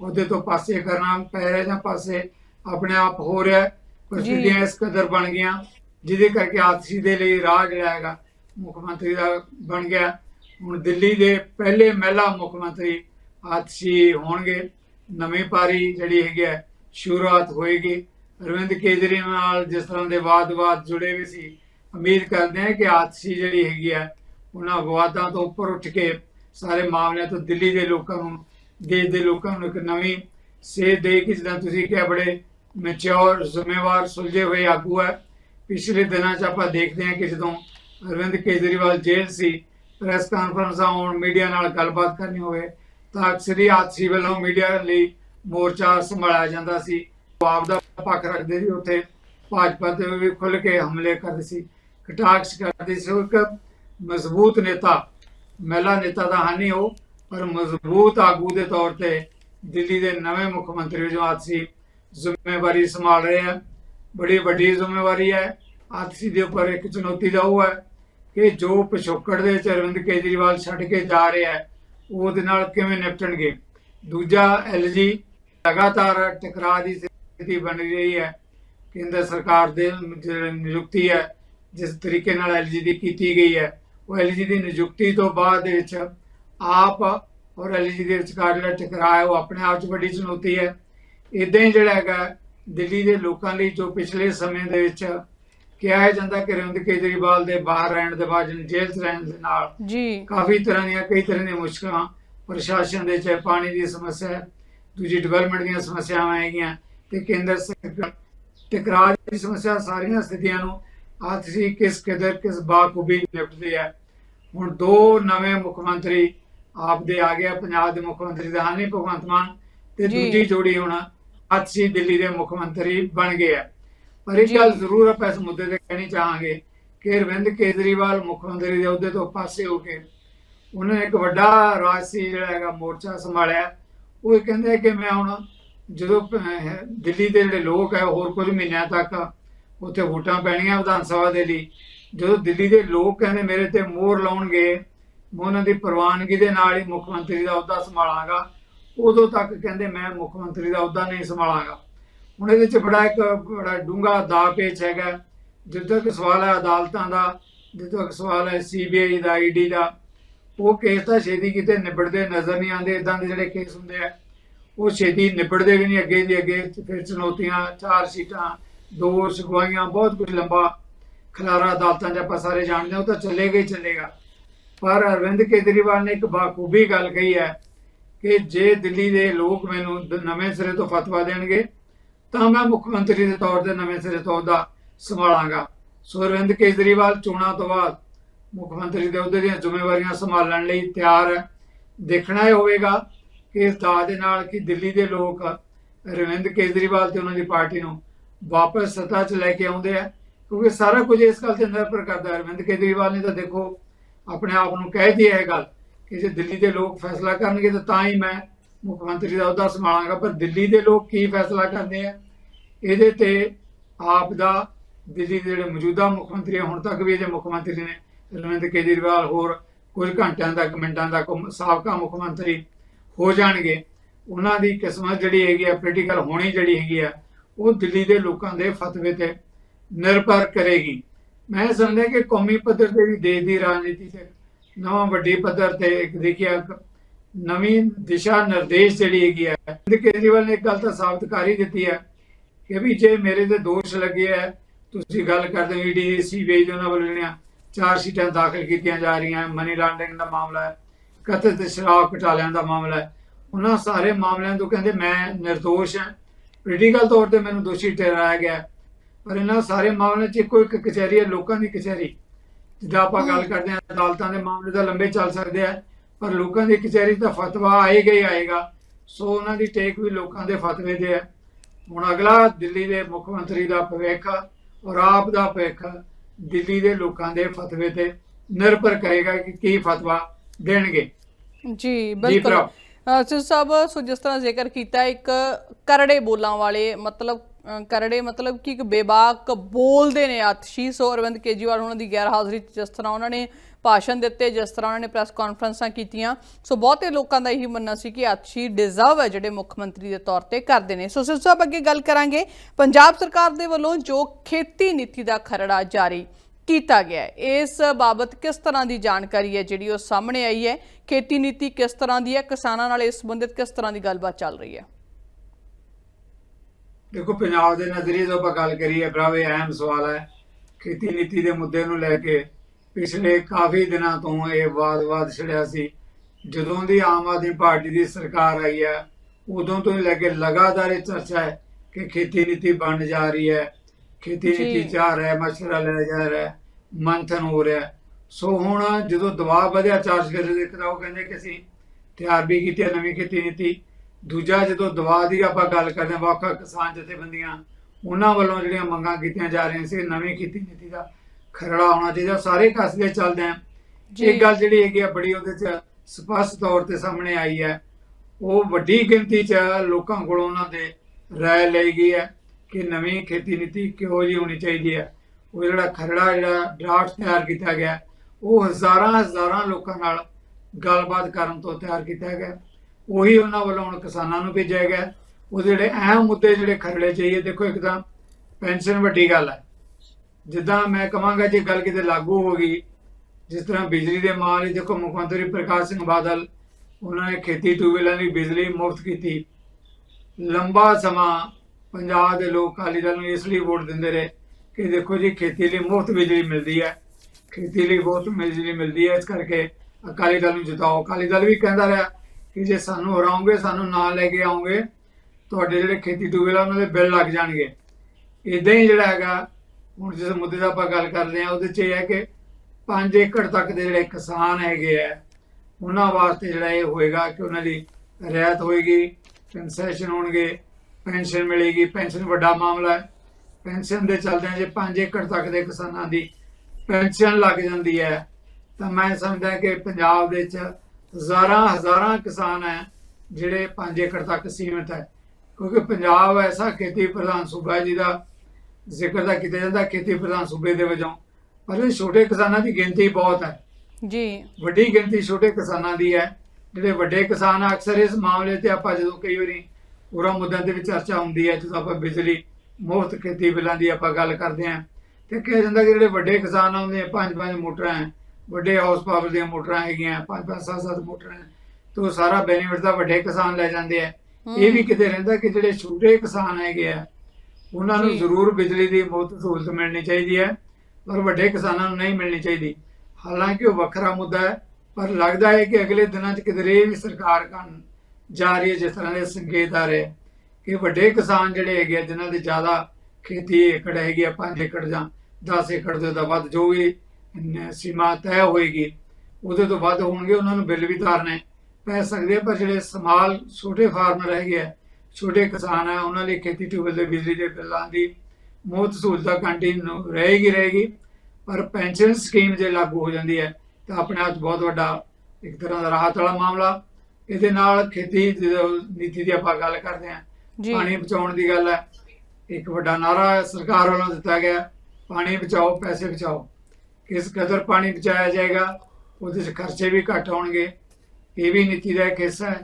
ਉਹਦੇ ਤੋਂ ਪਾਸੇ ਕਰਨਾ ਪੈ ਰਿਹਾ ਜਾਂ ਪਾਸੇ ਆਪਣੇ ਆਪ ਹੋ ਰਿਹਾ। ਪਰਿਸਥਿਤੀਆਂ ਇਸ ਕਦਰ ਬਣ ਗਈਆਂ ਜਿਹਦੇ ਕਰਕੇ ਆਦਰਸ਼ੀ ਦੇ ਲਈ ਰਾਹ ਜਿਹੜਾ ਹੈਗਾ ਮੁੱਖ ਮੰਤਰੀ ਦਾ ਬਣ ਗਿਆ। ਹੁਣ ਦਿੱਲੀ ਦੇ ਪਹਿਲੇ ਮਹਿਲਾ ਮੁੱਖ ਮੰਤਰੀ ਆਦਰਸ਼ੀ ਹੋਣਗੇ। ਨਵੀਂ ਪਾਰੀ ਜਿਹੜੀ ਹੈਗੀ ਹੈ ਸ਼ੁਰੂਆਤ ਹੋਏਗੀ। ਅਰਵਿੰਦ ਕੇਜਰੀਵਾਲ ਨਾਲ ਜਿਸ ਤਰ੍ਹਾਂ ਦੇ ਵਾਦ-ਵਾਦ ਜੁੜੇ ਹੋਏ ਸੀ, ਉਮੀਦ ਕਰਦੇ ਹਾਂ ਕਿ ਆਦਰਸ਼ੀ ਜਿਹੜੀ ਹੈਗੀ ਹੈ ਉਹਨਾਂ ਵਿਵਾਦਾਂ ਤੋਂ ਉੱਪਰ ਉੱਠ ਕੇ ਸਾਰੇ ਮਾਮਲਿਆਂ ਤੋਂ ਦਿੱਲੀ ਦੇ ਲੋਕਾਂ ਨੂੰ, ਦੇਸ਼ ਦੇ ਲੋਕਾਂ ਨੂੰ ਇੱਕ ਨਵੀਂ ਸੇਧ ਦੇ ਕੇ, ਜਿੱਦਾਂ ਤੁਸੀਂ ਕਿਹਾ, ਬੜੇ ਮੈਚੁਰ ਜ਼ਿੰਮੇਵਾਰ, ਸੁਲਝੇ ਹੋਏ ਆਗੂ ਹੈ ਪਿਛਲੇ ਦਿਨਾਂ 'ਚ ਆਪਾਂ ਦੇਖਦੇ ਹਾਂ ਕਿ ਜਦੋਂ ਅਰਵਿੰਦ ਕੇਜਰੀਵਾਲ ਜੇਲ੍ਹ ਸੀ, ਪ੍ਰੈਸ ਕਾਨਫਰੰਸਾਂ ਹੋਣ, ਮੀਡੀਆ ਨਾਲ ਗੱਲਬਾਤ ਕਰਨੀ ਹੋਵੇ, ਤਾਂ ਅਕਸਰ ਹੀ ਆਦਸੀ ਵੱਲੋਂ ਮੀਡੀਆ ਲਈ ਮੋਰਚਾ ਸੰਭਾਲਿਆ ਜਾਂਦਾ ਸੀ। ਆਪ ਦਾ ਪੱਖ ਰੱਖਦੇ ਸੀ ਉੱਥੇ। ਭਾਜਪਾ ਤੇ ਵੀ ਖੁੱਲ ਕੇ ਹਮਲੇ ਕਰਦੇ ਸੀ। ਕਟਾਕਸ਼ ਕਰਦੇ ਸੀ। ਉਹ ਇੱਕ ਮਜ਼ਬੂਤ ਨੇਤਾ, ਮਹਿਲਾ ਨੇਤਾ ਤਾਂ ਹੈ ਉਹ, ਪਰ ਮਜ਼ਬੂਤ ਆਗੂ ਦੇ ਤੌਰ ਤੇ ਦਿੱਲੀ ਦੇ ਨਵੇਂ ਮੁੱਖ ਮੰਤਰੀ ਜੋ ਆਦਸੀ ਜ਼ਿੰਮੇਵਾਰੀ ਸੰਭਾਲ ਰਹੇ ਆ। ਬੜੀ ਵੱਡੀ ਜ਼ਿੰਮੇਵਾਰੀ ਹੈ। ਆਦਸੀ ਦੇ ਉੱਪਰ ਇੱਕ ਚੁਣੌਤੀ ਦਾ ਉਹ ਹੈ ਕਿ ਜੋ ਪਿਛੋਕੜ ਦੇ ਵਿੱਚ ਅਰਵਿੰਦ ਕੇਜਰੀਵਾਲ ਛੱਡ ਕੇ ਜਾ ਰਿਹਾ ਹੈ, ਉਹਦੇ ਨਾਲ ਕਿਵੇਂ ਨਿਪਟਣਗੇ? ਦੂਜਾ ਐਲਜੀ ਲਗਾਤਾਰ ਟਕਰਾਅ ਦੀ ਸਥਿਤੀ ਬਣ ਰਹੀ ਹੈ। ਕੇਂਦਰ ਸਰਕਾਰ ਦੇ ਜਿਹੜੀ ਨਿਯੁਕਤੀ ਹੈ ਜਿਸ ਤਰੀਕੇ ਨਾਲ ਐਲਜੀ ਦੀ ਕੀਤੀ ਗਈ ਹੈ ਉਹ ਐਲਜੀ ਦੀ ਨਿਯੁਕਤੀ ਤੋਂ ਬਾਅਦ ਦੇ ਵਿੱਚ ਆਪ ਔਰ ਐਲਜੀ ਦੇ ਵਿਚਕਾਰ ਜਿਹੜਾ ਟਕਰਾਅ ਹੈ ਉਹ ਆਪਣੇ ਆਪ 'ਚ ਵੱਡੀ ਚੁਣੌਤੀ ਹੈ। ਇਦਾਂ ਹੀ ਜਿਹੜਾ ਹੈਗਾ ਦਿੱਲੀ ਦੇ ਲੋਕਾਂ ਲਈ ਜੋ ਪਿਛਲੇ ਸਮੇਂ ਦੇ ਵਿੱਚ ਕਿਹਾ ਜਾਂਦਾ ਕਿ ਅਰਵਿੰਦ ਕੇਜਰੀਵਾਲ ਦੇ ਬਾਹਰ ਰਹਿਣ ਦੇ ਬਾਅਦ ਜੇਲ੍ਹ 'ਚ ਰਹਿਣ ਦੇ ਨਾਲ ਜੀ। ਕਾਫੀ ਤਰ੍ਹਾਂ ਦੀਆਂ ਕਈ ਤਰ੍ਹਾਂ ਦੀਆਂ ਮੁਸ਼ਕਲਾਂ ਪ੍ਰਸ਼ਾਸਨ ਦੇ ਚਾਹੇ ਪਾਣੀ ਦੀ ਸਮੱਸਿਆ ਦੂਜੀ ਡਿਵੈਲਪਮੈਂਟ ਦੀਆਂ ਸਮੱਸਿਆਵਾਂ ਹੈਗੀਆਂ ਤੇ ਕੇਂਦਰ ਸਰਕਾਰ ਟਕਰਾਅ ਦੀ ਸਮੱਸਿਆ ਸਾਰੀਆਂ ਸਥਿਤੀਆਂ ਨੂੰ। ਆਦਸੀ ਕਿਸ ਕਦਰ ਕਿਸ ਬਾਖੂਬੀ ਨਿਪਟਦੇ ਆ। ਹੁਣ ਦੋ ਨਵੇਂ ਮੁੱਖ ਮੰਤਰੀ ਆਪ ਦੇ ਆ। ਗਿਆ ਪੰਜਾਬ ਦੇ ਮੁੱਖ ਮੰਤਰੀ ਦਾ ਹਾਨੀ ਭਗਵੰਤ ਮਾਨ ਤੇ। ਦੂਜੀ ਜੋੜੀ ਹੁਣ ਆਦਸੀ ਦਿੱਲੀ ਦੇ ਮੁੱਖ ਮੰਤਰੀ ਬਣ ਗਏ ਆ। ਪਰ ਜੀ। ਗੱਲ ਜ਼ਰੂਰ ਆਪਾਂ ਇਸ ਮੁੱਦੇ ਤੇ ਕਹਿਣੀ ਚਾਹਾਂਗੇ ਕਿ ਅਰਵਿੰਦ ਕੇਜਰੀਵਾਲ ਮੁੱਖ ਮੰਤਰੀ ਦੇ ਅਹੁਦੇ ਤੋਂ ਪਾਸੇ ਹੋ ਕੇ ਉਹਨਾਂ ਨੇ ਇੱਕ ਵੱਡਾ ਰਾਜਸੀ ਜਿਹੜਾ ਹੈਗਾ ਮੋਰਚਾ ਸੰਭਾਲਿਆ। ਉਹ ਇਹ ਕਹਿੰਦੇ ਕਿ ਮੈਂ ਹੁਣ ਜਦੋਂ ਦਿੱਲੀ ਦੇ ਜਿਹੜੇ ਲੋਕ ਹੈ, ਹੋਰ ਕੁਝ ਮਹੀਨਿਆਂ ਤੱਕ ਉੱਥੇ ਵੋਟਾਂ ਪੈਣੀਆਂ ਵਿਧਾਨ ਸਭਾ ਦੇ ਲਈ। ਜਦੋਂ ਦਿੱਲੀ ਦੇ ਲੋਕ ਕਹਿੰਦੇ ਮੇਰੇ ਤੇ ਮੋਹਰ ਲਾਉਣਗੇ, ਮੈਂ ਉਹਨਾਂ ਦੀ ਪ੍ਰਵਾਨਗੀ ਦੇ ਨਾਲ ਹੀ ਮੁੱਖ ਮੰਤਰੀ ਦਾ ਅਹੁਦਾ ਸੰਭਾਲਾਂਗਾ, ਉਦੋਂ ਤੱਕ ਕਹਿੰਦੇ ਮੈਂ ਮੁੱਖ ਮੰਤਰੀ ਦਾ ਅਹੁਦਾ ਨਹੀਂ ਸੰਭਾਲਾਂਗਾ। ਹੁਣ ਇਹਦੇ ਚ ਬੜਾ ਇੱਕ, ਬੜਾ ਡੂੰਘਾ ਦਾ ਪੇਚ ਹੈਗਾ। ਜਿੱਦੋਂ ਤੱਕ ਸਵਾਲ ਹੈ ਅਦਾਲਤਾਂ ਦਾ, ਜਿੱਦੋਂ ਤੱਕ ਸਵਾਲ ਹੈ ਸੀਬੀਆਈ ਦਾ ਈਡੀ ਦਾ, ਉਹ ਕੇਸ ਤਾਂ ਛੇਤੀ ਕਿਤੇ ਨਿਬੜਦੇ ਨਜ਼ਰ ਨਹੀਂ ਆਉਂਦੇ ਇਦਾਂ ਦੇ ਜਿਹੜੇ ਕੇਸ ਹੁੰਦੇ ਆ। ਉਹ ਛੇਤੀ ਨਿਬੜਦੇ ਵੀ ਨਹੀਂ ਅੱਗੇ ਦੀ ਅੱਗੇ, ਫਿਰ ਚੁਣੌਤੀਆਂ, ਚਾਰ ਸੀਟਾਂ, ਦੋ ਸਗਵਾਈਆਂ ਬਹੁਤ ਕੁਝ ਲੰਬਾ ਖਲਾਰਾ ਅਦਾਲਤਾਂ 'ਚ ਆਪਾਂ ਸਾਰੇ ਜਾਣਦੇ ਹਾਂ, ਉਹ ਤਾਂ ਚੱਲੇਗਾ ਹੀ ਚੱਲੇਗਾ। ਪਰ ਅਰਵਿੰਦ ਕੇਜਰੀਵਾਲ ਨੇ ਇੱਕ ਬਾਖੂਬੀ ਗੱਲ ਕਹੀ ਹੈ ਕਿ ਜੇ ਦਿੱਲੀ ਦੇ ਲੋਕ ਮੈਨੂੰ ਨਵੇਂ ਸਿਰੇ ਤੋਂ ਫਤਵਾ ਦੇਣਗੇ, ਤਾਂ ਮੈਂ ਮੁੱਖ ਮੰਤਰੀ ਦੇ ਤੌਰ ਤੇ ਨਵੇਂ ਸਿਰੇ ਤੋਂ ਉਹਦਾ ਸੰਭਾਲਾਂਗਾ। ਸੋ ਅਰਵਿੰਦ ਕੇਜਰੀਵਾਲ ਚੋਣਾਂ ਤੋਂ ਬਾਅਦ ਮੁੱਖ ਮੰਤਰੀ ਦੇ ਅਹੁਦੇ ਦੀਆਂ ਜ਼ਿੰਮੇਵਾਰੀਆਂ ਸੰਭਾਲਣ ਲਈ ਤਿਆਰ ਹੈ। ਦੇਖਣਾ ਇਹ ਹੋਵੇਗਾ ਇਸ ਦਾਅ ਦੇ ਨਾਲ ਕਿ ਦਿੱਲੀ ਦੇ ਲੋਕ ਅਰਵਿੰਦ ਕੇਜਰੀਵਾਲ ਤੇ ਉਹਨਾਂ ਦੀ ਪਾਰਟੀ ਨੂੰ ਵਾਪਸ ਸੱਤਾ 'ਚ ਲੈ ਕੇ ਆਉਂਦੇ ਆ, ਕਿਉਂਕਿ ਸਾਰਾ ਕੁਝ ਇਸ ਗੱਲ ਤੇ ਨਿਰਭਰ ਕਰਦਾ ਹੈ। ਅਰਵਿੰਦ ਕੇਜਰੀਵਾਲ ਨੇ ਤਾਂ ਦੇਖੋ, ਆਪਣੇ ਆਪ ਨੂੰ ਕਹਿ ਦਿਆ ਇਹ ਗੱਲ ਕਿ ਜੇ ਦਿੱਲੀ ਦੇ ਲੋਕ ਫੈਸਲਾ ਕਰਨਗੇ ਤਾਂ ਤਾਂ ਹੀ ਮੈਂ ਮੁੱਖ ਮੰਤਰੀ ਦਾ ਅਹੁਦਾ ਸੰਭਾਲਾਂਗਾ, ਪਰ ਦਿੱਲੀ ਦੇ ਲੋਕ ਕੀ ਫੈਸਲਾ ਕਰਦੇ ਆ? ਇਹਦੇ ਤੇ ਆਪ ਦਾ ਦਿੱਲੀ ਦੇ ਜਿਹੜੇ ਮੌਜੂਦਾ ਮੁੱਖ ਮੰਤਰੀ ਹੁਣ ਤੱਕ ਵੀ ਜਿਹੜੇ ਮੁੱਖ ਮੰਤਰੀ ਨੇ ਅਰਵਿੰਦ ਕੇਜਰੀਵਾਲ ਹੋਰ ਕੁਝ ਘੰਟਿਆਂ ਤੱਕ ਮਿੰਟਾਂ ਤੱਕ ਸਾਬਕਾ ਮੁੱਖ ਮੰਤਰੀ ਹੋ ਜਾਣਗੇ। ਉਹਨਾਂ ਦੀ ਕਿਸਮਤ ਜਿਹੜੀ ਹੈਗੀ ਆ ਪੋਲੀਟੀਕਲ ਹੋਣੀ ਜਿਹੜੀ ਹੈਗੀ ਆ, ਉਹ ਦਿੱਲੀ ਦੇ ਲੋਕਾਂ ਦੇ ਫਤਵੇ ਤੇ ਨਿਰਭਰ ਕਰੇਗੀ। ਮੈਂ ਸਮਝਦਾ ਕਿ ਕੌਮੀ ਪੱਧਰ ਤੇ ਵੀ ਦੇਸ਼ ਦੀ ਰਾਜਨੀਤੀ ਤੇ, ਨਵਾਂ ਵੱਡੀ ਪੱਧਰ ਤੇ ਇੱਕ ਦੇਖਿਆ ਨਵੀਂ ਦਿਸ਼ਾ ਨਿਰਦੇਸ਼ ਜਿਹੜੀ ਹੈਗੀ ਹੈ ਅਰਵਿੰਦ ਕੇਜਰੀਵਾਲ ਨੇ ਇੱਕ ਗੱਲ ਤਾਂ ਸਾਬਤ ਕਰ ਹੀ ਦਿੱਤੀ ਹੈ ਕਿ ਵੀ ਜੇ ਮੇਰੇ ਤੇ ਦੋਸ਼ ਲੱਗੇ ਹੈ ਤੁਸੀਂ ਗੱਲ ਕਰਦੇ ਹੋ ਈਡੀ ਸੀਬੀਆਈ ਦੇ ਉਹਨਾਂ ਵੱਲੋਂ ਜਿਹੜੀਆਂ ਚਾਰ ਸੀਟਾਂ ਦਾਖਲ ਕੀਤੀਆਂ ਜਾ ਰਹੀਆਂ ਮਨੀ ਲਾਂਡਰਿੰਗ ਦਾ ਮਾਮਲਾ ਹੈ। ਕਥਿਤ ਸ਼ਰਾਬ ਘੁਟਾਲਿਆਂ ਦਾ ਮਾਮਲਾ ਹੈ। ਉਹਨਾਂ ਸਾਰੇ ਮਾਮਲਿਆਂ ਤੋਂ ਕਹਿੰਦੇ ਮੈਂ ਨਿਰਦੋਸ਼ ਹਾਂ। ਪੋਲੀਟੀਕਲ ਤੌਰ ਤੇ ਮੈਨੂੰ ਦੋਸ਼ੀ ਠਹਿਰਾਇਆ ਗਿਆ। ਪਰ ਇਹਨਾਂ ਸਾਰੇ ਮਾਮਲਿਆਂ 'ਚ ਇੱਕੋ ਇੱਕ ਕਚਹਿਰੀ ਹੈ ਲੋਕਾਂ ਦੀ ਕਚਹਿਰੀ। ਜਿੱਦਾਂ ਆਪਾਂ ਗੱਲ ਕਰਦੇ ਹਾਂ ਅਦਾਲਤਾਂ ਦੇ ਮਾਮਲੇ ਤਾਂ ਲੰਬੇ ਚੱਲ ਸਕਦੇ ਆ ਪਰ ਲੋਕਾਂ ਦੀ ਕਚਹਿਰੀ ਦਾ ਫਤਵਾ ਆਏਗਾ ਹੀ ਆਏਗਾ। ਸੋ ਉਹਨਾਂ ਦੀ ਟੇਕ ਵੀ ਲੋਕਾਂ ਦੇ ਫਤਵੇ ਦੇ ਹੈ। ਹੁਣ ਅਗਲਾ ਦਿੱਲੀ ਦੇ ਮੁੱਖ ਮੰਤਰੀ ਦਾ ਭਵਿੱਖ ਔਰ ਆਪ ਦਾ ਭਵਿੱਖ ਦਿੱਲੀ ਦੇ ਲੋਕਾਂ ਦੇ ਫਤਵੇ ਤੇ ਨਿਰਭਰ ਕਰੇਗਾ ਕਿ ਕੀ ਫਤਵਾ ਦੇਣਗੇ। ਜੀ ਬਿਲਕੁਲ। ਸਿਰ ਸਾਹਿਬ ਸੋ ਜਿਸ ਤਰ੍ਹਾਂ ਜ਼ਿਕਰ ਕੀਤਾ ਇੱਕ ਕਰੜੇ ਬੋਲਾਂ ਵਾਲੇ ਮਤਲਬ ਕਰੜੇ ਮਤਲਬ ਕਿ ਇੱਕ ਬੇਬਾਕ ਬੋਲਦੇ ਨੇ ਆਤਸ਼ੀ ਸੋ ਅਰਵਿੰਦ ਕੇਜਰੀਵਾਲ ਉਹਨਾਂ ਦੀ ਗੈਰ ਹਾਜ਼ਰੀ 'ਚ ਜਿਸ ਤਰ੍ਹਾਂ ਉਹਨਾਂ ਨੇ ਭਾਸ਼ਣ ਦਿੱਤੇ ਜਿਸ ਤਰ੍ਹਾਂ ਉਹਨਾਂ ਨੇ ਪ੍ਰੈਸ ਕਾਨਫਰੰਸਾਂ ਕੀਤੀਆਂ। ਸੋ ਬਹੁਤੇ ਲੋਕਾਂ ਦਾ ਇਹੀ ਮੰਨਣਾ ਸੀ ਕਿ ਆਤਸ਼ੀ ਡਿਜ਼ਰਵ ਹੈ ਜਿਹੜੇ ਮੁੱਖ ਮੰਤਰੀ ਦੇ ਤੌਰ ਤੇ ਕਰਦੇ ਨੇ। ਸੋ ਸਿਰ ਸਾਹਿਬ ਅੱਗੇ ਗੱਲ ਕਰਾਂਗੇ। ਪੰਜਾਬ ਸਰਕਾਰ ਦੇ ਵੱਲੋਂ ਜੋ ਖੇਤੀ ਨੀਤੀ ਦਾ ਖਰੜਾ ਜਾਰੀ ਕੀਤਾ ਗਿਆ ਇਸ ਬਾਬਤ ਕਿਸ ਤਰ੍ਹਾਂ ਦੀ ਜਾਣਕਾਰੀ ਹੈ ਜਿਹੜੀ ਉਹ ਸਾਹਮਣੇ ਆਈ ਹੈ? ਖੇਤੀ ਨੀਤੀ ਕਿਸ ਤਰ੍ਹਾਂ ਦੀ ਹੈ? ਕਿਸਾਨਾਂ ਨਾਲ ਇਸ ਸੰਬੰਧਿਤ ਕਿਸ ਤਰ੍ਹਾਂ ਦੀ ਗੱਲਬਾਤ ਚੱਲ ਰਹੀ ਹੈ? ਦੇਖੋ, ਪੰਜਾਬ ਦੇ ਨਜ਼ਰੀਏ ਤੋਂ ਆਪਾਂ ਗੱਲ ਕਰੀਏ, ਭਰਾਵੇ ਅਹਿਮ ਸਵਾਲ ਹੈ। ਖੇਤੀ ਨੀਤੀ ਦੇ ਮੁੱਦੇ ਨੂੰ ਲੈ ਕੇ ਪਿਛਲੇ ਕਾਫੀ ਦਿਨਾਂ ਤੋਂ ਇਹ ਵਾਦ-ਵਾਦ ਛਿੜਿਆ ਸੀ। ਜਦੋਂ ਦੀ ਆਮ ਆਦਮੀ ਪਾਰਟੀ ਦੀ ਸਰਕਾਰ ਆਈ ਹੈ, ਉਦੋਂ ਤੋਂ ਹੀ ਲੈ ਕੇ ਲਗਾਤਾਰ ਇਹ ਚਰਚਾ ਹੈ ਕਿ ਖੇਤੀ ਨੀਤੀ ਬਣ ਜਾ ਰਹੀ ਹੈ। ਖੇਤੀ ਜੀ। ਨੀਤੀ ਚਾਹ ਰਿਹਾ ਮਸ਼ਵਰਾ ਲਿਆ ਜਾ ਰਿਹਾ ਹੈ, ਮੰਥਨ ਹੋ ਰਿਹਾ ਹੈ। ਸੋ ਹੁਣ ਜਦੋਂ ਦਬਾਅ ਵਧਿਆ ਚਾਰਜ ਕਰਦੇ ਦੇਖਦਾ ਉਹ ਕਹਿੰਦੇ ਕਿ ਅਸੀਂ ਤਿਆਰ ਵੀ ਕੀਤੀ ਹੈ ਨਵੀਂ ਖੇਤੀ ਨੀਤੀ ਦੂਜਾ ਜਦੋਂ ਦਬਾਅ ਦੀ ਆਪਾਂ ਗੱਲ ਕਰਦੇ ਹਾਂ ਵੱਖ ਕਿਸਾਨ ਜਥੇਬੰਦੀਆਂ ਉਹਨਾਂ ਵੱਲੋਂ ਜਿਹੜੀਆਂ ਮੰਗਾਂ ਕੀਤੀਆਂ ਜਾ ਰਹੀਆਂ ਸੀ ਨਵੀਂ ਖੇਤੀ ਨੀਤੀ ਦਾ ਖਰੜਾ ਹੋਣਾ ਚਾਹੀਦਾ ਸਾਰੇ ਕਸਦੇ ਚੱਲਦੇ ਆ ਜੀ। ਇੱਕ ਗੱਲ ਜਿਹੜੀ ਹੈਗੀ ਆ ਬੜੀ ਉਹਦੇ ਚ ਸਪਸ਼ਟ ਤੌਰ ਤੇ ਸਾਹਮਣੇ ਆਈ ਹੈ ਉਹ ਵੱਡੀ ਗਿਣਤੀ ਚ ਲੋਕਾਂ ਕੋਲੋਂ ਉਹਨਾਂ ਦੇ ਰਾਏ ਲਈ ਗਈ ਹੈ ਕਿ ਨਵੀਂ ਖੇਤੀ ਨੀਤੀ ਕਿਹੋ ਜਿਹੀ ਹੋਣੀ ਚਾਹੀਦੀ ਹੈ? ਉਹ ਜਿਹੜਾ ਖਰੜਾ, ਜਿਹੜਾ ਡਰਾਫਟ ਤਿਆਰ ਕੀਤਾ ਗਿਆ, ਉਹ ਹਜ਼ਾਰਾਂ ਹਜ਼ਾਰਾਂ ਲੋਕਾਂ ਨਾਲ ਗੱਲਬਾਤ ਕਰਨ ਤੋਂ ਤਿਆਰ ਕੀਤਾ ਗਿਆ। ਉਹੀ ਉਹਨਾਂ ਵੱਲੋਂ ਹੁਣ ਕਿਸਾਨਾਂ ਨੂੰ ਭੇਜਿਆ ਗਿਆ। ਉਹਦੇ ਜਿਹੜੇ ਅਹਿਮ ਮੁੱਦੇ ਜਿਹੜੇ ਖਰੜੇ ਚਾਹੀਏ ਦੇਖੋ ਇੱਕ ਤਾਂ ਪੈਨਸ਼ਨ ਵੱਡੀ ਗੱਲ ਹੈ। ਜਿੱਦਾਂ ਮੈਂ ਕਹਾਂਗਾ ਜੇ ਗੱਲ ਕਿਤੇ ਲਾਗੂ ਹੋ ਗਈ, ਜਿਸ ਤਰ੍ਹਾਂ ਬਿਜਲੀ ਦੇ ਮਾਮਲੇ ਦੇਖੋ ਮੁੱਖ ਮੰਤਰੀ ਪ੍ਰਕਾਸ਼ ਸਿੰਘ ਬਾਦਲ, ਉਹਨਾਂ ਨੇ ਖੇਤੀ ਟਿਊਬਵੈੱਲਾਂ ਦੀ ਬਿਜਲੀ ਮੁਫਤ ਕੀਤੀ। ਲੰਬਾ ਸਮਾਂ ਪੰਜਾਬ ਦੇ ਲੋਕ ਅਕਾਲੀ ਦਲ ਨੂੰ ਇਸ ਲਈ ਵੋਟ ਦਿੰਦੇ ਰਹੇ ਕਿ ਦੇਖੋ ਜੀ, ਖੇਤੀ ਲਈ ਮੁਫਤ ਬਿਜਲੀ ਮਿਲਦੀ ਹੈ। ਖੇਤੀ ਲਈ ਬਹੁਤ ਬਿਜਲੀ ਮਿਲਦੀ ਹੈ। ਇਸ ਕਰਕੇ ਅਕਾਲੀ ਦਲ ਨੂੰ ਜਿਤਾਓ। ਅਕਾਲੀ ਦਲ ਵੀ ਕਹਿੰਦਾ ਰਿਹਾ ਕਿ ਜੇ ਸਾਨੂੰ ਹਰਾਓਗੇ, ਸਾਨੂੰ ਨਾਲ ਲੈ ਕੇ ਆਉਂਗੇ ਤੁਹਾਡੇ ਜਿਹੜੇ ਖੇਤੀ ਟਿਊਬਵੈੱਲ ਉਹਨਾਂ ਦੇ ਬਿੱਲ ਲੱਗ ਜਾਣਗੇ। ਇਦਾਂ ਹੀ ਜਿਹੜਾ ਹੈਗਾ, ਹੁਣ ਜਿਸ ਮੁੱਦੇ ਦਾ ਆਪਾਂ ਗੱਲ ਕਰਦੇ ਹਾਂ, ਉਹਦੇ 'ਚ ਇਹ ਹੈ ਕਿ 5 ਏਕੜ ਤੱਕ ਦੇ ਜਿਹੜੇ ਕਿਸਾਨ ਹੈਗੇ ਆ, ਉਹਨਾਂ ਵਾਸਤੇ ਜਿਹੜਾ ਇਹ ਹੋਏਗਾ ਕਿ ਉਹਨਾਂ ਦੀ ਰਹਿਤ ਹੋਏਗੀ ਕੰਸੈਸ਼ਨ ਹੋਣਗੇ ਪੈਨਸ਼ਨ ਮਿਲੇਗੀ ਪੈਨਸ਼ਨ ਵੱਡਾ ਮਾਮਲਾ ਹੈ। ਪੈਨਸ਼ਨ ਦੇ ਚੱਲਦਿਆਂ ਜੇ 5 ਏਕੜ ਤੱਕ ਦੇ ਕਿਸਾਨਾਂ ਦੀ ਪੈਨਸ਼ਨ ਲੱਗ ਜਾਂਦੀ ਹੈ ਤਾਂ ਮੈਂ ਸਮਝਦਾ ਕਿ ਪੰਜਾਬ ਦੇ ਵਿੱਚ ਹਜ਼ਾਰਾਂ ਹਜ਼ਾਰਾਂ ਕਿਸਾਨ ਹੈ ਜਿਹੜੇ 5 ਏਕੜ ਤੱਕ ਸੀਮਿਤ ਹੈ। ਕਿਉਂਕਿ ਪੰਜਾਬ ਐਸਾ ਖੇਤੀ ਪ੍ਰਧਾਨ ਸੂਬਾ ਹੈ ਜਿਹਦਾ ਜ਼ਿਕਰ ਤਾਂ ਕੀਤਾ ਜਾਂਦਾ ਖੇਤੀ ਪ੍ਰਧਾਨ ਸੂਬੇ ਦੇ ਵਜੋਂ ਪਰ ਇਹ ਛੋਟੇ ਕਿਸਾਨਾਂ ਦੀ ਗਿਣਤੀ ਬਹੁਤ ਹੈ। ਜੀ। ਵੱਡੀ ਗਿਣਤੀ ਛੋਟੇ ਕਿਸਾਨਾਂ ਦੀ ਹੈ। ਜਿਹੜੇ ਵੱਡੇ ਕਿਸਾਨ ਆ ਅਕਸਰ ਇਸ ਮਾਮਲੇ ਤੇ ਆਪਾਂ ਜਦੋਂ ਕਈ ਵਾਰੀ ਪੂਰਾ ਮੁੱਦਿਆਂ ਦੇ ਵਿੱਚ ਚਰਚਾ ਹੁੰਦੀ ਹੈ ਜਦੋਂ ਆਪਾਂ ਬਿਜਲੀ ਮੁਫਤ ਖੇਤੀ ਬਿੱਲਾਂ ਦੀ ਆਪਾਂ ਗੱਲ ਕਰਦੇ ਹਾਂ। ਤੇ ਕਿਹਾ ਜਾਂਦਾ ਕਿ ਜਿਹੜੇ ਵੱਡੇ ਕਿਸਾਨ ਆ ਉਹਦੇ ਪੰਜ ਪੰਜ ਮੋਟਰਾਂ ਵੱਡੇ ਹਾਊਸ ਪਾਵਰ ਦੀਆਂ ਮੋਟਰਾਂ ਹੈਗੀਆਂ ਪੰਜ ਪੰਜ ਸੱਤ ਸੱਤ ਮੋਟਰਾਂ ਤੇ ਸਾਰਾ ਬੈਨੀਫਿਟ ਤਾਂ ਵੱਡੇ ਕਿਸਾਨ ਲੈ ਜਾਂਦੇ ਆ। ਇਹ ਵੀ ਕਿਤੇ ਰਹਿੰਦਾ ਕਿ ਜਿਹੜੇ ਛੋਟੇ ਕਿਸਾਨ ਹੈਗੇ ਆ ਉਹਨਾਂ ਨੂੰ। ਜ਼ਰੂਰ ਬਿਜਲੀ ਦੀ ਮੁਫਤ ਸਹੂਲਤ ਮਿਲਣੀ ਚਾਹੀਦੀ ਹੈ ਪਰ ਵੱਡੇ ਕਿਸਾਨਾਂ ਨੂੰ ਨਹੀਂ ਮਿਲਣੀ ਚਾਹੀਦੀ। ਹਾਲਾਂਕਿ ਉਹ ਵੱਖਰਾ ਮੁੱਦਾ ਹੈ ਪਰ ਲੱਗਦਾ ਹੈ ਕਿ ਅਗਲੇ ਦਿਨਾਂ 'ਚ ਕਿਧਰੇ ਵੀ ਸਰਕਾਰ ਕਰਨ ਜਾ ਰਹੀ ਹੈ ਜਿਸ ਤਰ੍ਹਾਂ ਦੇ ਸੰਕੇਤ ਆ ਰਹੇ। ਕਿ ਵੱਡੇ ਕਿਸਾਨ ਜਿਹੜੇ ਹੈਗੇ ਆ, ਜਿਨ੍ਹਾਂ ਦੇ ਜ਼ਿਆਦਾ ਖੇਤੀ ਏਕੜ ਹੈਗੀ ਆ 5 ਏਕੜ ਜਾਂ 10 ਏਕੜ ਤੋਂ ਤਾਂ ਵੱਧ ਜੋ ਵੀ ਸੀਮਾ ਤੈਅ ਹੋਏਗੀ ਉਹਦੇ ਤੋਂ ਵੱਧ ਹੋਣਗੇ ਉਹਨਾਂ ਨੂੰ ਬਿੱਲ ਵੀ ਤਾਰਨੇ। ਪੈ ਸਕਦੇ ਆ ਪਰ ਜਿਹੜੇ ਸਮਾਲ ਛੋਟੇ ਫਾਰਮਰ ਹੈਗੇ ਆ ਛੋਟੇ ਕਿਸਾਨ ਆ ਉਹਨਾਂ ਲਈ ਖੇਤੀ ਟਿਊਬਵੈੱਲ ਦੇ ਬਿਜਲੀ ਦੇ ਬਿੱਲਾਂ ਦੀ ਮੁਫਤ ਸਹੂਲਤਾਂ ਕੰਟੀਨਿਊ ਰਹੇਗੀ ਰਹੇਗੀ। ਪਰ ਪੈਨਸ਼ਨ ਸਕੀਮ ਜੇ ਲਾਗੂ ਹੋ ਜਾਂਦੀ ਹੈ ਤਾਂ ਆਪਣੇ ਆਪ 'ਚ ਬਹੁਤ ਵੱਡਾ ਇੱਕ ਤਰ੍ਹਾਂ ਦਾ ਰਾਹਤ ਵਾਲਾ ਮਾਮਲਾ। ਇਹਦੇ ਨਾਲ ਖੇਤੀ ਨੀਤੀ ਦੀ ਆਪਾਂ ਗੱਲ ਕਰਦੇ ਜੀ। ਪਾਣੀ ਬਚਾਉਣ ਦੀ ਗੱਲ ਹੈ। ਇੱਕ ਵੱਡਾ ਨਾਰਾ ਸਰਕਾਰ ਵੱਲੋਂ ਦਿੱਤਾ ਗਿਆ ਪਾਣੀ ਬਚਾਓ ਪੈਸੇ ਬਚਾਓ। ਕਿਸ ਕਦਰ ਪਾਣੀ ਬਚਾਇਆ ਜਾਏਗਾ ਉਹਦੇ 'ਚ ਖਰਚੇ ਵੀ ਘੱਟ ਹੋਣਗੇ। ਇਹ ਵੀ ਨੀਤੀ ਦਾ ਇੱਕ ਹਿੱਸਾ ਹੈ।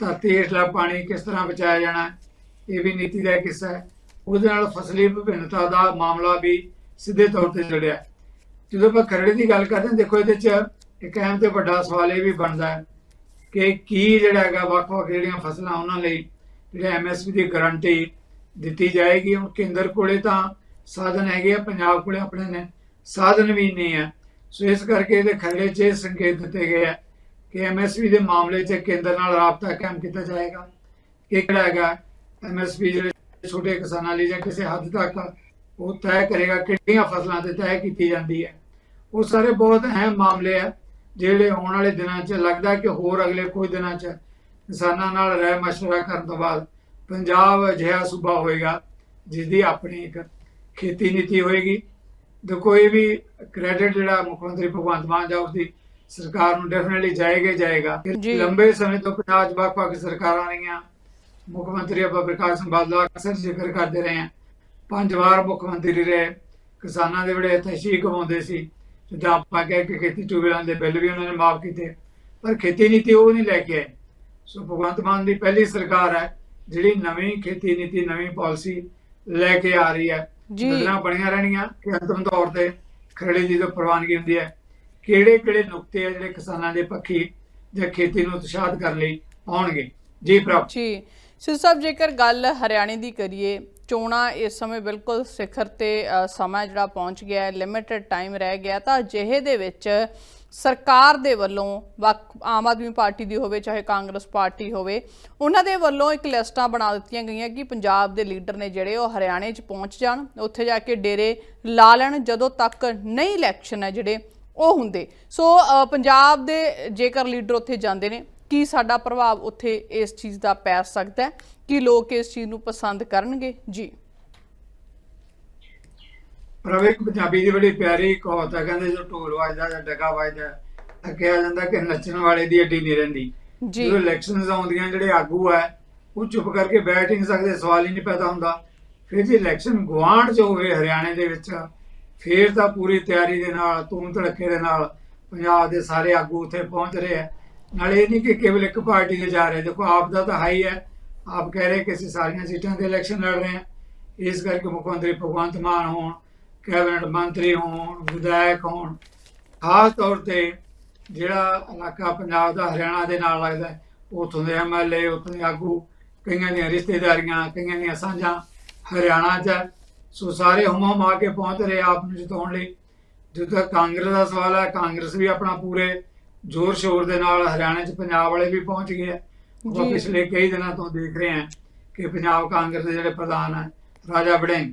ਧਰਤੀ ਹੇਠਲਾ ਪਾਣੀ ਕਿਸ ਤਰ੍ਹਾਂ ਬਚਾਇਆ ਜਾਣਾ ਇਹ ਵੀ ਨੀਤੀ ਦਾ ਇੱਕ ਹਿੱਸਾ ਹੈ। ਉਹਦੇ ਨਾਲ ਫਸਲੀ ਵਿਭਿੰਨਤਾ ਦਾ ਮਾਮਲਾ ਵੀ ਸਿੱਧੇ ਤੌਰ ਤੇ ਜੁੜਿਆ। ਜਦੋਂ ਆਪਾਂ ਖਰੜੇ ਦੀ ਗੱਲ ਕਰਦੇ ਹਾਂ ਦੇਖੋ ਇਹਦੇ 'ਚ ਇੱਕ ਅਹਿਮ ਤੇ ਵੱਡਾ ਸਵਾਲ ਇਹ ਵੀ ਬਣਦਾ ਹੈ ਕਿ ਕੀ ਜਿਹੜਾ ਹੈਗਾ, ਵੱਖ-ਵੱਖ ਜਿਹੜੀਆਂ ਫਸਲਾਂ ਉਹਨਾਂ ਲਈ ਜਿਹੜੇ ਐਮਐਸਪੀ ਦੀ ਗਾਰੰਟੀ ਦਿੱਤੀ ਜਾਏਗੀ। ਹੁਣ ਕੇਂਦਰ ਕੋਲੇ ਤਾਂ ਸਾਧਨ ਹੈਗੇ ਆ, ਪੰਜਾਬ ਕੋਲੇ ਆਪਣੇ ਨੇ, ਸਾਧਨ ਵੀ ਨਹੀਂ ਹੈ ਸੋ ਇਸ ਕਰਕੇ ਇਹਦੇ ਖਰੜੇ 'ਚ ਇਹ ਸੰਕੇਤ ਦਿੱਤੇ ਗਏ ਆ ਕਿ ਐਮਐਸਪੀ ਦੇ ਮਾਮਲੇ 'ਚ ਕੇਂਦਰ ਨਾਲ ਰਾਬਤਾ ਕਾਇਮ ਕੀਤਾ ਜਾਏਗਾ ਕਿ ਕਿਹੜਾ ਹੈਗਾ ਐਮਐਸਪੀ ਜਿਹੜੇ ਛੋਟੇ ਕਿਸਾਨਾਂ ਲਈ ਜਾਂ ਕਿਸੇ ਹੱਦ ਤੱਕ ਉਹ ਤੈਅ ਕਰੇਗਾ ਕਿਹੜੀਆਂ ਫਸਲਾਂ ਤੇ ਤੈਅ ਕੀਤੀ ਜਾਂਦੀ ਹੈ। ਉਹ ਸਾਰੇ ਬਹੁਤ ਅਹਿਮ ਮਾਮਲੇ ਆ। ਜਿਹੜੇ ਆਉਣ ਵਾਲੇ ਦਿਨਾਂ 'ਚ ਲੱਗਦਾ ਕਿ ਹੋਰ ਅਗਲੇ ਕੁਝ ਦਿਨਾਂ 'ਚ ਕਿਸਾਨਾਂ ਨਾਲ ਰਹਿ ਮਸ਼ਵਰਾ ਕਰਨ ਤੋਂ ਬਾਅਦ ਪੰਜਾਬ ਅਜਿਹਾ ਸੂਬਾ ਹੋਏਗਾ ਜਿਸ ਦੀ ਆਪਣੀ ਇੱਕ ਖੇਤੀ ਨੀਤੀ ਹੋਏਗੀ। ਦੇਖੋ ਇਹ ਵੀ ਕ੍ਰੈਡਿਟ ਜਿਹੜਾ ਮੁੱਖ ਮੰਤਰੀ ਭਗਵੰਤ ਮਾਨ ਜਾਂ ਉਸਦੀ ਸਰਕਾਰ ਨੂੰ ਡੈਫੀਨਿਟਲੀ ਜਾਏਗਾ ਜਾਏਗਾ। ਲੰਬੇ ਸਮੇਂ ਤੋਂ ਪੰਜਾਬ 'ਚ ਵੱਖ-ਵੱਖ ਸਰਕਾਰਾਂ ਰਹੀਆਂ। ਮੁੱਖ ਮੰਤਰੀ ਆਪਾਂ ਪ੍ਰਕਾਸ਼ ਸਿੰਘ ਬਾਦਲ ਅਕਸਰ ਜ਼ਿਕਰ ਕਰਦੇ ਰਹੇ ਹਾਂ। ਪੰਜ ਵਾਰ ਮੁੱਖ ਮੰਤਰੀ ਰਹੇ। ਕਿਸਾਨਾਂ ਦੇ ਬੜੇ ਤਸ਼ੀਹ ਕਮਾਉਂਦੇ ਸੀ। ਜਿੱਦਾਂ ਆਪਾਂ ਕਹਿ ਕੇ ਖੇਤੀ ਟਿਊਬਵੈਲਾਂ ਦੇ ਬਿੱਲ ਵੀ ਉਹਨਾਂ ਨੇ ਮਾਫ ਕੀਤੇ ਪਰ ਖੇਤੀ ਨੀਤੀ ਉਹ ਨਹੀਂ ਲੈ ਕੇ ਆਏ ਸੋ ਭਗਵੰਤ ਮਾਨ ਦੀ ਪਹਿਲੀ ਸਰਕਾਰ ਹੈ ਜਿਹੜੀ ਨਵੀਂ ਖੇਤੀ ਨੀਤੀ ਨਵੀਂ ਪਾਲਿਸੀ ਲੈ ਕੇ ਆ ਰਹੀ ਹੈ। ਬਦਲਾਂ ਬਣੀਆਂ ਰਹਿਣੀਆਂ ਕਿ ਅੰਤਮ ਤੌਰ ਤੇ ਖਰੜੇ ਦੀ ਜੋ ਪ੍ਰਵਾਨਗੀ ਹੁੰਦੀ ਹੈ ਕਿਹੜੇ ਕਿਹੜੇ ਨੁਕਤੇ ਆ ਜਿਹੜੇ ਕਿਸਾਨਾਂ ਦੇ ਪੱਖੀ ਜਾਂ ਖੇਤੀ ਨੂੰ ਉਤਸ਼ਾਹਤ ਕਰਨ ਲਈ ਆਉਣਗੇ? ਜੀ ਪ੍ਰਭ। ਜੀ। ਸਿਰ ਸਾਹਿਬ ਜੇਕਰ ਗੱਲ ਹਰਿਆਣੇ ਦੀ ਕਰੀਏ ਚੋਣਾਂ ਇਸ ਸਮੇਂ ਬਿਲਕੁਲ ਸਿਖਰ ਤੇ ਸਮਾਂ ਜਿਹੜਾ ਪਹੁੰਚ ਗਿਆ ਹੈ ਲਿਮਿਟਿਡ ਟਾਈਮ ਰਹਿ ਗਿਆ ਤਾਂ ਅਜਿਹੇ ਦੇ ਵਿੱਚ ਸਰਕਾਰ ਦੇ ਵੱਲੋਂ ਵੱਖ, ਆਮ ਆਦਮੀ ਪਾਰਟੀ ਦੀ ਹੋਵੇ, ਚਾਹੇ ਕਾਂਗਰਸ ਪਾਰਟੀ ਹੋਵੇ, ਉਹਨਾਂ ਦੇ ਵੱਲੋਂ ਇੱਕ ਲਿਸਟਾਂ ਬਣਾ ਦਿੱਤੀਆਂ ਗਈਆਂ ਕਿ ਪੰਜਾਬ ਦੇ ਲੀਡਰ ਨੇ ਜਿਹੜੇ ਉਹ ਹਰਿਆਣੇ 'ਚ ਪਹੁੰਚ ਜਾਣ, ਉੱਥੇ ਜਾ ਕੇ ਡੇਰੇ ਲਾ ਲੈਣ, ਜਦੋਂ ਤੱਕ ਨਹੀਂ ਇਲੈਕਸ਼ਨ ਹੈ ਜਿਹੜੇ ਉਹ ਹੁੰਦੇ। ਸੋ ਪੰਜਾਬ ਦੇ ਜੇਕਰ ਲੀਡਰ ਉੱਥੇ ਜਾਂਦੇ ਨੇ ਕੀ ਸਾਡਾ ਪ੍ਰਭਾਵ ਉੱਥੇ ਇਸ ਚੀਜ਼ ਦਾ ਪੈ ਸਕਦਾ ਹੈ? ਕਿ ਲੋਕ ਇਸ ਚੀਜ਼ ਨੂੰ ਪਸੰਦ ਕਰਨਗੇ? ਜੀ। ਪ੍ਰਭ ਇੱਕ ਪੰਜਾਬੀ ਦੀ ਬੜੀ ਪਿਆਰੀ ਕਹਾਵਤ ਹੈ ਕਹਿੰਦੇ ਜੋ ਢੋਲ ਵੱਜਦਾ ਜਾਂ ਡਗਾ ਵੱਜਦਾ ਤਾਂ ਕਿਹਾ ਜਾਂਦਾ ਕਿ ਨੱਚਣ ਵਾਲੇ ਦੀ ਅੱਡੀ ਨਹੀਂ ਰਹਿੰਦੀ। ਜੀ। ਜਦੋਂ ਇਲੈਕਸ਼ਨਸ ਆਉਂਦੀਆਂ ਜਿਹੜੇ ਆਗੂ ਹੈ ਉਹ ਚੁੱਪ ਕਰਕੇ ਬੈਠ ਹੀ ਨਹੀਂ ਸਕਦੇ ਸਵਾਲ ਹੀ ਨਹੀਂ ਪੈਦਾ ਹੁੰਦਾ। ਫਿਰ ਜੇ ਇਲੈਕਸ਼ਨ ਗੁਆਂਢ 'ਚ ਹੋਵੇ ਹਰਿਆਣੇ ਦੇ ਵਿੱਚ ਫਿਰ ਤਾਂ ਪੂਰੀ ਤਿਆਰੀ ਦੇ ਨਾਲ ਧੂਮ ਧੜਕੇ ਦੇ ਨਾਲ ਪੰਜਾਬ ਦੇ ਸਾਰੇ ਆਗੂ ਉੱਥੇ ਪਹੁੰਚ ਰਹੇ ਆ ਨਾਲੇ ਇਹ ਨਹੀਂ ਕਿ ਕੇਵਲ ਇੱਕ ਪਾਰਟੀ ਦੇ ਜਾ ਰਹੇ। ਦੇਖੋ ਆਪ ਦਾ ਤਾਂ ਹਾਈ ਹੈ। ਆਪ ਕਹਿ ਰਹੇ ਕਿ ਅਸੀਂ ਸਾਰੀਆਂ ਸੀਟਾਂ ਤੇ ਇਲੈਕਸ਼ਨ ਲੜ ਰਹੇ ਹਾਂ। ਇਸ ਕਰਕੇ ਮੁੱਖ ਮੰਤਰੀ ਭਗਵੰਤ ਮਾਨ ਹੋਣ ਕੈਬਨਿਟ ਮੰਤਰੀ ਹੋਣ ਵਿਧਾਇਕ ਹੋਣ ਖਾਸ ਤੌਰ ਤੇ ਜਿਹੜਾ ਇਲਾਕਾ ਪੰਜਾਬ ਦਾ ਹਰਿਆਣਾ ਦੇ ਨਾਲ ਲੱਗਦਾ ਹੈ, ਉੱਥੋਂ ਦੇ ਐਮਐਲਏ ਉੱਥੋਂ ਦੇ ਆਗੂ ਕਈਆਂ ਦੀਆਂ ਰਿਸ਼ਤੇਦਾਰੀਆਂ ਕਈਆਂ ਦੀਆਂ ਸਾਂਝਾਂ ਹਰਿਆਣਾ 'ਚ ਹੈ। ਸੋ ਸਾਰੇ ਹੁਮਾ ਆ ਕੇ ਪਹੁੰਚ ਰਹੇ ਆਪ ਨੂੰ ਜਿਤਾਉਣ ਲਈ। ਜਦੋਂ ਤੱਕ ਕਾਂਗਰਸ ਦਾ ਸਵਾਲ ਹੈ ਕਾਂਗਰਸ ਵੀ ਆਪਣਾ ਪੂਰੇ ਜ਼ੋਰ ਸ਼ੋਰ ਦੇ ਨਾਲ ਹਰਿਆਣਾ 'ਚ ਪੰਜਾਬ ਵਾਲੇ ਵੀ ਪਹੁੰਚ ਗਏ ਉਹ ਜੀ। ਪਿਛਲੇ ਕਈ ਦਿਨਾਂ ਤੋਂ ਦੇਖ ਰਹੇ ਹਾਂ ਕਿ ਪੰਜਾਬ ਕਾਂਗਰਸ ਦੇ ਜਿਹੜੇ ਪ੍ਰਧਾਨ ਹੈ ਰਾਜਾ ਵੜਿੰਗ